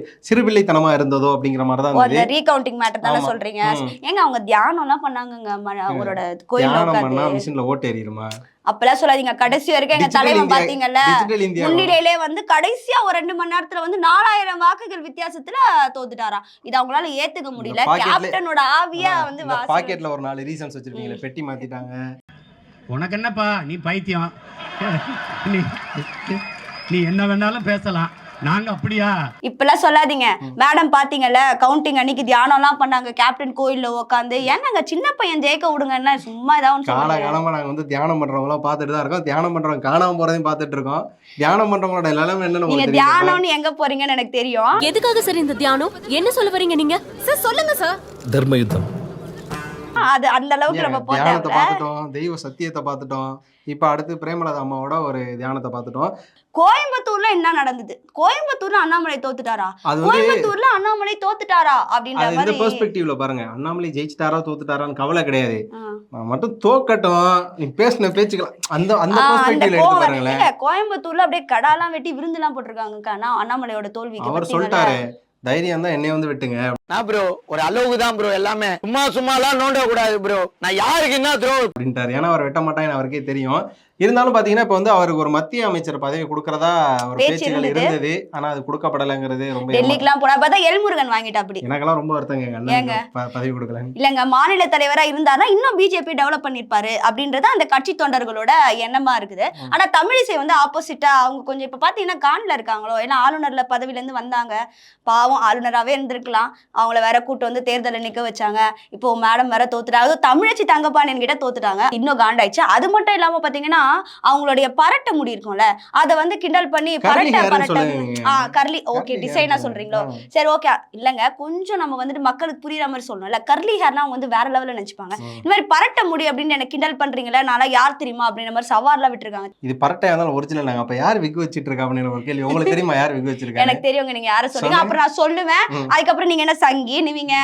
சிறுபிள்ளைத்தனமா இருந்ததோ அப்படிங்கிற மாதிரி தான் அந்த ரீகவுண்டிங் மேட்டர் தானே. சொல்றீங்க. ஏங்க அவங்க தியானம் எல்லாம் பண்ணாங்கங்க ம- அவரோட தியானம் பண்ணா மிஷின்ல ஓட்டு ஏறிடுமா? அப்பெல்லாம் சொல்லாதீங்க கடைசி வரைக்கும் எங்க தலைவன் பாத்தீங்கல்ல டிஜிட்டல் இந்தியா முன்னிலையிலே வந்து கடைசியா ஒரு ரெண்டு மணி நேரத்துல வந்து நாலாயிரம் வாக்குகள் வித்தியாசத்துல தோத்துட்டாராம். இது அவங்களால ஏத்துக்க முடியல. கேப்டனோட ஆவியா வந்து பாக்கெட்ல ஒரு நாலு ரீசன்ஸ் வச்சிருக்கீங்களே பெட்டி மாத்திட்டாங்க. உனக்கு என்னப்பா? நீ பைத்தியம். நீ நீ என்ன வேணாலும் பேசலாம். நாங்க அப்படியா? இப்பெல்லாம் சொல்லாதீங்க. மேடம் பாத்தீங்கல்ல கவுண்டிங் அன்னைக்கு தியானம் எல்லாம் பண்ணாங்க. கேப்டன் கோயில்ல உட்காந்து ஏன்னாங்க சின்ன பையன் ஜெயிக்க விடுங்கன்னா சும்மா ஏதாவது கால காலமா நாங்க வந்து தியானம் பண்றவங்களாம் பார்த்துட்டு தான் இருக்கோம். தியானம் பண்றவங்க காணாம போறதையும் பார்த்துட்டு இருக்கோம். தியானம் பண்றவங்களோட நிலைமை என்னன்னு நீங்க தியானம்னு எங்க போறீங்கன்னு எனக்கு தெரியும். எதுக்காக சார் இந்த தியானம்? என்ன சொல்ல வரீங்க நீங்க? சார் சொல்லுங்க சார். தர்ம யுத்தம். அது அந்த அளவுக்கு நம்ம தியானத்தை பார்த்துட்டோம் தெய்வ சத்தியத்தை பார்த்துட்டோம். இப்ப அடுத்து பிரேமலதா அம்மாவோட ஒரு தியானத்தை பார்த்துட்டோம். கோயம்புத்தூர்ல என்ன நடந்தது? கோயம்புத்தூர்ல அண்ணாமலை தோத்துட்டாரா? கோயம்புத்தூர்ல அண்ணாமலை தோத்துட்டாரா அப்படின்ற இந்த பெர்ஸ்பெக்டிவ்ல பாருங்க. அண்ணாமலை ஜெயிச்சிட்டாரா தோத்துட்டாரான்னு கவலை கிடையாது. நான் மட்டும் தோக்கட்டும். நீ பேசின பேச்சுக்கலாம் அந்த அந்த பெர்ஸ்பெக்டிவ்ல எடுத்து பாருங்களேன். கோயம்புத்தூர்ல அப்படியே கடாலாம் வெட்டி விருந்துலாம் போட்டிருக்காங்க அண்ணா அண்ணாமலையோட தோல்விக்கு அவர்? சொல்லிட்டாரு. தைரியம் தான் என்னைய வந்து விட்டுங்க. நான் ப்ரோ ஒரு அளவுக்கு தான் ப்ரோ எல்லாமே. சும்மா சும்மாலாம் நோண்ட கூடாது ப்ரோ நான் யாருக்கு என்ன த்ரோ அப்படின்ட்டாரு. ஏன்னா அவர் வெட்ட மாட்டாங்கன்னு அவருக்கே தெரியும். இருந்தாலும் பாத்தீங்கன்னா இப்ப வந்து அவருக்கு ஒரு மத்திய அமைச்சர் பதவி கொடுக்கறதா ஒரு பேச்சு பேச்சுகள் இருந்தது. ஆனா அது கொடுக்கப்படலைங்கிறது ரொம்ப டெல்லிக்குலாம் போனா பார்த்தா எல்முருகன் வாங்கிட்டா அப்படி. எனக்கெல்லாம் ரொம்ப வருத்தங்க பதவி கொடுக்கலன்னு. இல்லங்க மாநில தலைவரா இருந்தாருன்னா இன்னும் பிஜேபி டெவலப் பண்ணிருப்பாரு அப்படின்றது அந்த கட்சி தொண்டர்களோட எண்ணமா இருக்குது. ஆனா தமிழிசை வந்து ஆப்போசிட்டா அவங்க கொஞ்சம் இப்ப பாத்தீங்கன்னா கான்ல இருக்காங்களோ? ஏன்னா ஆளுநர்ல பதவியில இருந்து வந்தாங்க. பாவம் ஆளுநராவே இருந்திருக்கலாம். அவங்கள வேற கூட்டு வந்து தேர்தலில் நிக்க வச்சாங்க. இப்போ மேடம் வேற தோத்துட்டாங்க. அதுவும் தமிழச்சி தங்கப்பாண்டியன் கிட்ட தோத்துட்டாங்க. இன்னும் காண்டாயிடுச்சு. அது மட்டும் இல்லாம பாத்தீங்கன்னா அவங்களுடைய பரட்ட முடி இருக்கும்ல அதை வந்து கிண்டல் பண்ணி பரட்ட பரட்ட. ஆ கர்லி ஓகே டிசைனா சொல்றீங்களோ. சரி ஓகே. இல்லங்க கொஞ்சம் நம்ம வந்துட்டு மக்களுக்கு புரியுற மாதிரி சொல்லணும்ல. கர்லி ஹேர்னா அவங்க வந்து வேற லெவல்ல நினைச்சுப்பாங்க. இந்த மாதிரி பரட்ட முடி அப்படின்னு எனக்கு கிண்டல் பண்றீங்களா நானா யார் தெரியுமா அப்படின்ற மாதிரி சவார்லாம் விட்டுருக்காங்க. இது பரட்டையா இருந்தாலும் ஒரிஜினல் நாங்க அப்ப யார் விக் வச்சிட்டு இருக்கா அப்படின்னு ஒரு கேள்வி. உங்களுக்கு தெரியுமா யார் விக் வச்சிருக்காங்க? எனக்கு தெரியுங்க நீங்க யார சொல்றீங்க சொல்லுங்க. அப்புறம் நான் சொல்லுவேன். அதுக்கப்புறம் நீங்க என்ன சங்கி நீங்க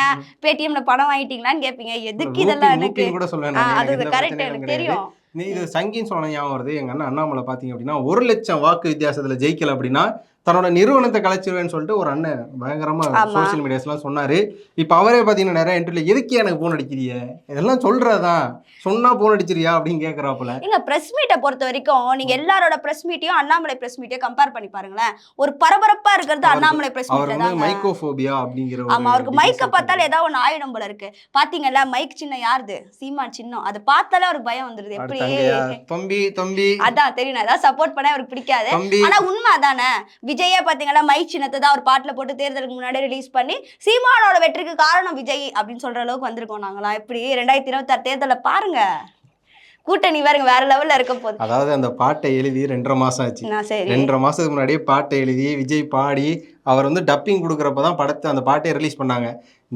பேடிஎம்ல பணம் வாங்கிட்டீங்களான்னு கேப்பீங்க. எதுக்கு இதெல்லாம் எனக்கு? கூட சொல்லுவேன். அது கரெக்ட் எனக்கு. தெரியும். நீ இது சங்கின்னு சொன்ன ஞாபகம் வருது. எங்க அண்ணன் அண்ணாமலை பாத்தீங்க அப்படின்னா ஒரு லட்சம் வாக்கு வித்தியாசத்துல ஜெயிக்கல அப்படின்னா தன்னோட நிறுவனத்தை கலைச்சிருவேன்னு சொல்லிட்டு ஒரு அண்ணன் பயங்கரமா. சோசியல் மீடியாஸ்லாம் சொன்னாரு. இப்ப அவரே பாத்தீங்கன்னா நிறைய இன்டர்வியூல எதுக்கு எனக்கு போன் அடிக்கிறிய? இதெல்லாம் சொல்றதான் சொன்னா போன் அடிச்சிரியா அப்படின்னு கேக்குறாப்புல. எங்க பிரஸ் மீட்டை பொறுத்த வரைக்கும் நீங்க எல்லாரோட பிரஸ் மீட்டையும் அண்ணாமலை பிரஸ் மீட்டையும் கம்பேர் பண்ணி பாருங்களேன். ஒரு பரபரப்பா இருக்கிறது அண்ணாமலை பிரஸ் அவர் மீட்ல வந்து தான் மைக்கோபோபியா அப்படிங்கிற ஆமா அவருக்கு மைக்க. பார்த்தாலே ஏதாவது ஒண்ணு ஆயிடும் போல இருக்கு. பாத்தீங்கல்ல மைக் சின்னம் யாருது? சீமான் சின்னம். அதை பார்த்தாலே அவருக்கு பயம் வந்துருது. எப்படி? தம்பி தம்பி. அதான் தெரியும். ஏதாவது சப்போர்ட் பண்ண அவருக்கு பிடிக்காது. ஆனா உண்மை அதானே விஜயே பாத்தீங்கன்னா மை சின்னத்தை தான் ஒரு பாட்டுல போட்டு தேர்தலுக்கு முன்னாடி ரிலீஸ் பண்ணி சீமானோட வெற்றிக்கு காரணம் விஜய் அப்படின்னு சொல்ற அளவுக்கு வந்திருக்கோம் நாங்களாம். எப்படி? ரெண்டாயிரத்தி இருபத்தாறு தேர்தலை பாருங்க. கூட்டணி பாருங்க வேற லெவல்ல இருக்க போகுது. அதாவது அந்த பாட்டை எழுதி ரெண்டரை மாசம் ஆச்சு. ரெண்டரை மாசத்துக்கு முன்னாடியே பாட்டை எழுதி விஜய் பாடி அவர் வந்து டப்பிங் கொடுக்குறப்ப தான் படத்தை அந்த பாட்டை ரிலீஸ் பண்ணாங்க.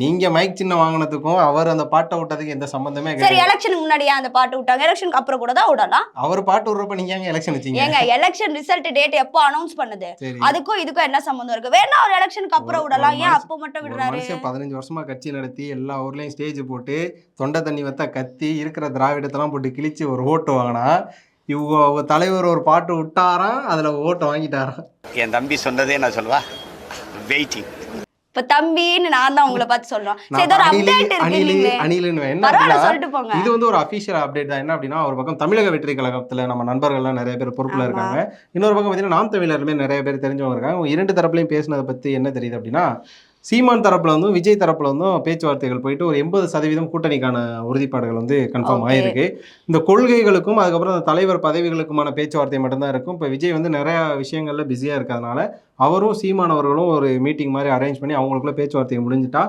நீங்க மைக் சின்ன வாங்கினதுக்கும் அவர் அந்த பாட்டை விட்டதுக்கு எந்த சம்பந்தமே சரி கிடையாது. எலெக்ஷனுக்கு முன்னாடி ஏன் அந்த பாட்டு விட்டாங்க. எலெக்ஷனுக்கு அப்புறம் கூட தான் விடலாம். அவர் பாட்டு விடுறப்ப நீங்க ஏங்க எலெக்ஷன் வச்சீங்க? ஏங்க எலெக்ஷன் ரிசல்ட் டேட் எப்போ அனௌன்ஸ் பண்ணுது? அதுக்கும் இதுக்கும் என்ன சம்பந்தம் இருக்கு? வேணா ஒரு எலெக்ஷனுக்கு அப்புறம் விடலாம். ஏன் அப்போ மட்டும் விடுறாரு? மனுஷன் பதினஞ்சு வருஷமா கட்சி நடத்தி எல்லா ஊர்லயும் ஸ்டேஜ் போட்டு தொண்டை தண்ணி வத்தா கத்தி இருக்கிற திராவிடத்தெல்லாம் போட்டு கிழிச்சு ஒரு ஓட்டு வாங்கினா இவங்க அவங்க தலைவர் ஒரு பாட்டு விட்டாராம் அதுல ஓட்டு வாங்கிட்டாராம். என் தம்பி சொன்னதே நான் சொல்லுவா? வெயிட்டிங் இப்ப தம்பின்னு நான் தான் உங்களை பார்த்து சொல்றோம். ஏதோ ஒரு அணிலு அப்டேட் இருக்கு அணிலுன்னு என்ன இது வந்து ஒரு அபிஷியல் அப்டேட் தான். என்ன அப்படின்னா ஒரு பக்கம் தமிழக வெற்றி கழகத்துல நம்ம நண்பர்கள்லாம் நிறைய பேர் பொறுப்புல. இருக்காங்க. இன்னொரு பக்கம் பார்த்தீங்கன்னா நாம் தமிழருமே நிறைய பேர் தெரிஞ்சவங்க இருக்காங்க. இரண்டு தரப்புலையும் பேசினதை பத்தி என்ன தெரியுது அப்படின்னா சீமான் தரப்புல வந்தும் விஜய் தரப்புல வந்தும் பேச்சுவார்த்தைகள் போயிட்டு ஒரு எண்பது சதவீதம் கூட்டணிக்கான உறுதிப்பாடுகள் வந்து கன்ஃபார்ம். ஆயிருக்கு இந்த கொள்கைகளுக்கும் அதுக்கப்புறம் அந்த தலைவர் பதவிகளுக்குமான பேச்சுவார்த்தை மட்டும்தான் இருக்கும் இப்போ விஜய் வந்து நிறைய விஷயங்கள்ல பிஸியா இருக்கிறதுனால அவரும் சீமான் அவர்களும் ஒரு மீட்டிங் மாதிரி அரேஞ்ச் பண்ணி அவங்களுக்குள்ள பேச்சுவார்த்தை முடிஞ்சிட்டா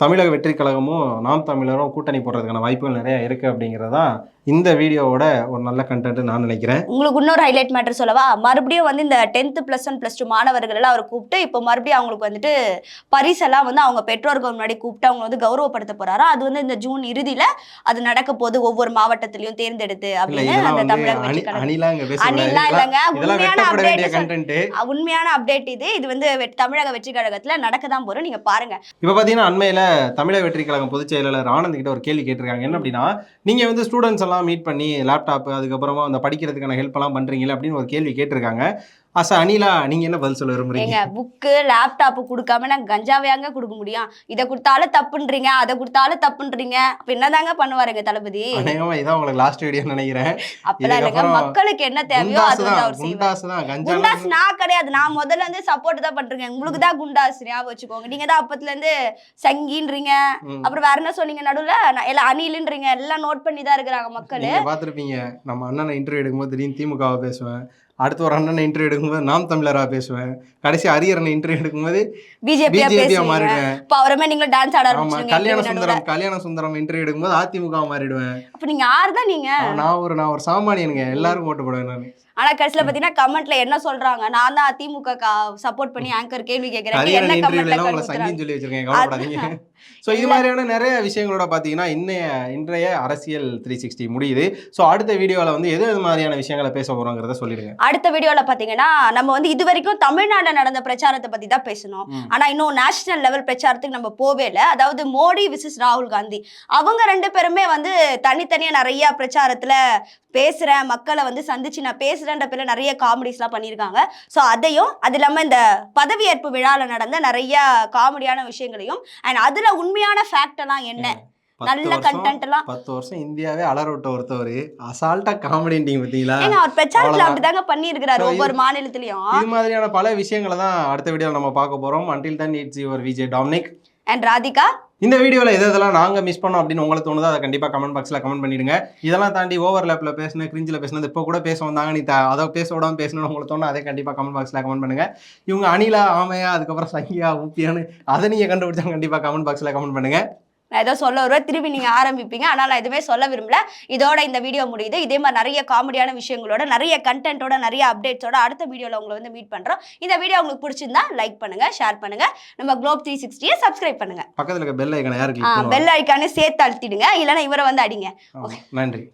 தமிழக வெற்றி கழகமும் நாம் தமிழரும் கூட்டணி போடுறதுக்கான வாய்ப்புகள் நிறைய இருக்கு அப்படிங்கிறதா இந்த வீடியோவோட ஒரு நல்ல கண்டென்ட் நான் நினைக்கிறேன். உங்களுக்கு இன்னொரு ஹைலைட் மேட்டர் சொல்லவா? மறுபடியும் வந்து இந்த tenth plus one plus two மாணவர்கள் எல்லாம் அவர் கூப்பிட்டு இப்போ மறுபடியும் அவங்களுக்கு வந்துட்டு பரிசெல்லாம் வந்து அவங்க பெற்றோர்கள் முன்னாடி கூப்பிட்டு அவங்க வந்து கௌரவப்படுத்த போறாரா? அது வந்து இந்த ஜூன் இறுதியில அது நடக்க போகுது ஒவ்வொரு மாவட்டத்திலையும் தேர்ந்தெடுத்து அப்படின்னு அந்த தமிழக உண்மையான அப்டேட் உண்மையான அப்டேட் இது. இது வந்து தமிழக வெற்றி கழகத்துல நடக்க தான் போறோம் நீங்க பாருங்க. இப்போ பார்த்தீங்கன்னா அண்மையில் தமிழக வெற்றி கழகம் பொதுச் செயலாளர் ஆனந்த் கிட்ட ஒரு கேள்வி கேட்டிருக்காங்க. என்ன அப்படின்னா நீங்க வந்து ஸ்டூடெண்ட்ஸ் எல்லாம் மீட் பண்ணி லேப்டாப் அதுக்கப்புறமா அந்த படிக்கிறதுக்கான ஹெல்ப் எல்லாம் பண்றீங்களா அப்படின்னு ஒரு கேள்வி கேட்டிருக்காங்க. அச அனிலா நீங்க என்ன பதில் சொல்ல விரும்புறீங்க? புக்கு லேப்டாப் கொடுக்காம நான் கஞ்சாவையாங்க கொடுக்க முடியும்? இதை கொடுத்தாலும் தப்புன்றீங்க அதை கொடுத்தாலும் தப்புன்றீங்க. அப்ப என்னதாங்க பண்ணுவாருங்க தளபதி? அநேகமா இதான் உங்களுக்கு லாஸ்ட் வீடியோ நினைக்கிறேன். அப்பெல்லாம் இல்லைங்க இதுக்கப்புறம் மக்களுக்கு என்ன தேவையோ அது வந்து அவர் செய்வார். குண்டாஸ் நான் கிடையாது நான் முதல்ல இருந்து சப்போர்ட் தான் பண்றேன் உங்களுக்கு தான் குண்டாஸ் ஞாபகம் வச்சுக்கோங்க. நீங்க தான் அப்பத்துல இருந்து சங்கின்றீங்க. அப்புறம் வேற என்ன சொன்னீங்க நடுவுல? எல்லாம் அணிலுன்றீங்க எல்லாம் நோட் பண்ணி தான் இருக்கிறாங்க மக்கள். நீங்க பார்த்திருப்பீங்க நம்ம அண்ணனை இன்டர்வியூ எடுக்கும்போது திடீர்னு திமுகவை பேசுவேன். அடுத்து ஒரு அண்ணனை இன்டர்வியூ எடுக்கும்போது நாம் தமிழரா பேசுவேன். கடைசி அரியரனை இன்டர்வியூ எடுக்கும்போது பிஜேபியா மாறிடுவேன். இப்ப அவரமே நீங்களும் டான்ஸ் ஆட ஆமா ஆரம்பிச்சிருங்க கல்யாண. சுந்தரம் கல்யாண சுந்தரம் இன்டர்வியூ எடுக்கும்போது அதிமுக மாறிடுவேன். அப்ப நீங்க யார் தான் நீங்க? நான் ஒரு நான் ஒரு சாமானியனுங்க. எல்லாருக்கும் ஓட்டு போடுவேன் நான். ஆனா கடைசியில பாத்தீங்கன்னா கமெண்ட்ல என்ன சொல்றாங்க? நான் தான் திமுக சப்போர்ட் பண்ணி ஆங்கர் கேள்வி கேக்குறேன். என்ன கமெண்ட்ல சொல்லி வச்சிருக்கேன். கவலைப்படாதீங்க. ஸோ இது மாதிரியான நிறைய விஷயங்களோட பார்த்தீங்கன்னா இன்னைய இன்றைய அரசியல் த்ரீ சிக்ஸ்டி முடியுது. ஸோ அடுத்த வீடியோவில் வந்து எது எது மாதிரியான விஷயங்களை பேச போறோங்கிறத சொல்லிடுங்க. அடுத்த வீடியோல பாத்தீங்கன்னா நம்ம வந்து இது வரைக்கும் தமிழ்நாட்டுல நடந்த பிரச்சாரத்தை பத்தி தான் பேசணும். ம். ஆனா இன்னும் நேஷனல் லெவல் பிரச்சாரத்துக்கு நம்ம போவே இல்லை. அதாவது மோடி விசஸ் ராகுல் காந்தி. அவங்க ரெண்டு பேருமே வந்து தனித்தனியா நிறைய பிரச்சாரத்துல பேசுறேன் மக்களை வந்து சந்திச்சு நான் பேசுறேன்ற பேர்ல நிறைய காமெடிஸ்லாம் பண்ணியிருக்காங்க ஸோ அதையும் அது இல்லாம இந்த பதவியேற்பு விழால நடந்த நிறைய காமெடியான விஷயங்களையும் அண்ட் அதுல உண்மையான ஃபேக்ட் எல்லாம் என்ன? நல்ல கண்டென்ட் எல்லாம் பத்து வருஷம் இந்தியாவே அலற விட்ட ஒருத்தவர் அசால்ட்டா காமெடின்ட்டிங்க பார்த்தீங்களா ஏங்க அவர் பிரச்சாரத்துல. அப்படிதாங்க பண்ணியிருக்கிறாரு ஒவ்வொரு மாநிலத்திலயும். இது மாதிரியான பல விஷயங்களை தான் அடுத்த வீடியோவில் நம்ம பார்க்க போறோம். Until then it's your Vijay Dominic and Radhika இந்த வீடியோவில் எது இதெல்லாம் நாங்கள் மிஸ் பண்ணோம் அப்படின்னு உங்களுக்கு தோணுதோ அதை கண்டிப்பாக கமெண்ட் பாக்ஸில் கமெண்ட் பண்ணிடுங்க. இதெல்லாம் தாண்டி ஓவர்லேப்பில் பேசின கிரிஞ்சில் பேசினது இப்போ கூட பேச வந்தாங்க. நீ அதை பேச விடாமல் பேசணும்னு உங்களுக்கு தோணும் அதை கண்டிப்பாக கமெண்ட் பாக்ஸில் கமெண்ட் பண்ணுங்க. இவங்க அனிலா ஆமையா அதுக்கப்புறம் சங்கியா ஊப்பியான்னு அதை நீங்கள் கண்டுபிடிச்சா கண்டிப்பாக கமெண்ட் பாக்ஸில் கமெண்ட் பண்ணுங்க. நான் ஏதோ சொல்ல வருவேன். திருப்பி நீங்க ஆரம்பிப்பீங்க. ஆனால் நான் எதுவுமே சொல்ல விரும்பல. இதோட இந்த வீடியோ முடியுது. இதே மாதிரி நிறைய காமெடியான விஷயங்களோட நிறைய கண்டென்ட்டோட நிறைய அப்டேட்ஸோட அடுத்த வீடியோல உங்களை வந்து மீட் பண்றோம். இந்த வீடியோ உங்களுக்கு பிடிச்சிருந்தா லைக் பண்ணுங்க ஷேர் பண்ணுங்க. நம்ம குளோப் த்ரீ சிக்ஸ்டியை சப்ஸ்கிரைப் பண்ணுங்க. பக்கத்தில் இருக்க பெல் ஐக்கனை யார் பெல் ஐக்கானே சேர்த்து அழுத்திடுங்க. இல்லைன்னா இவரை வந்து அடிங்க. நன்றி.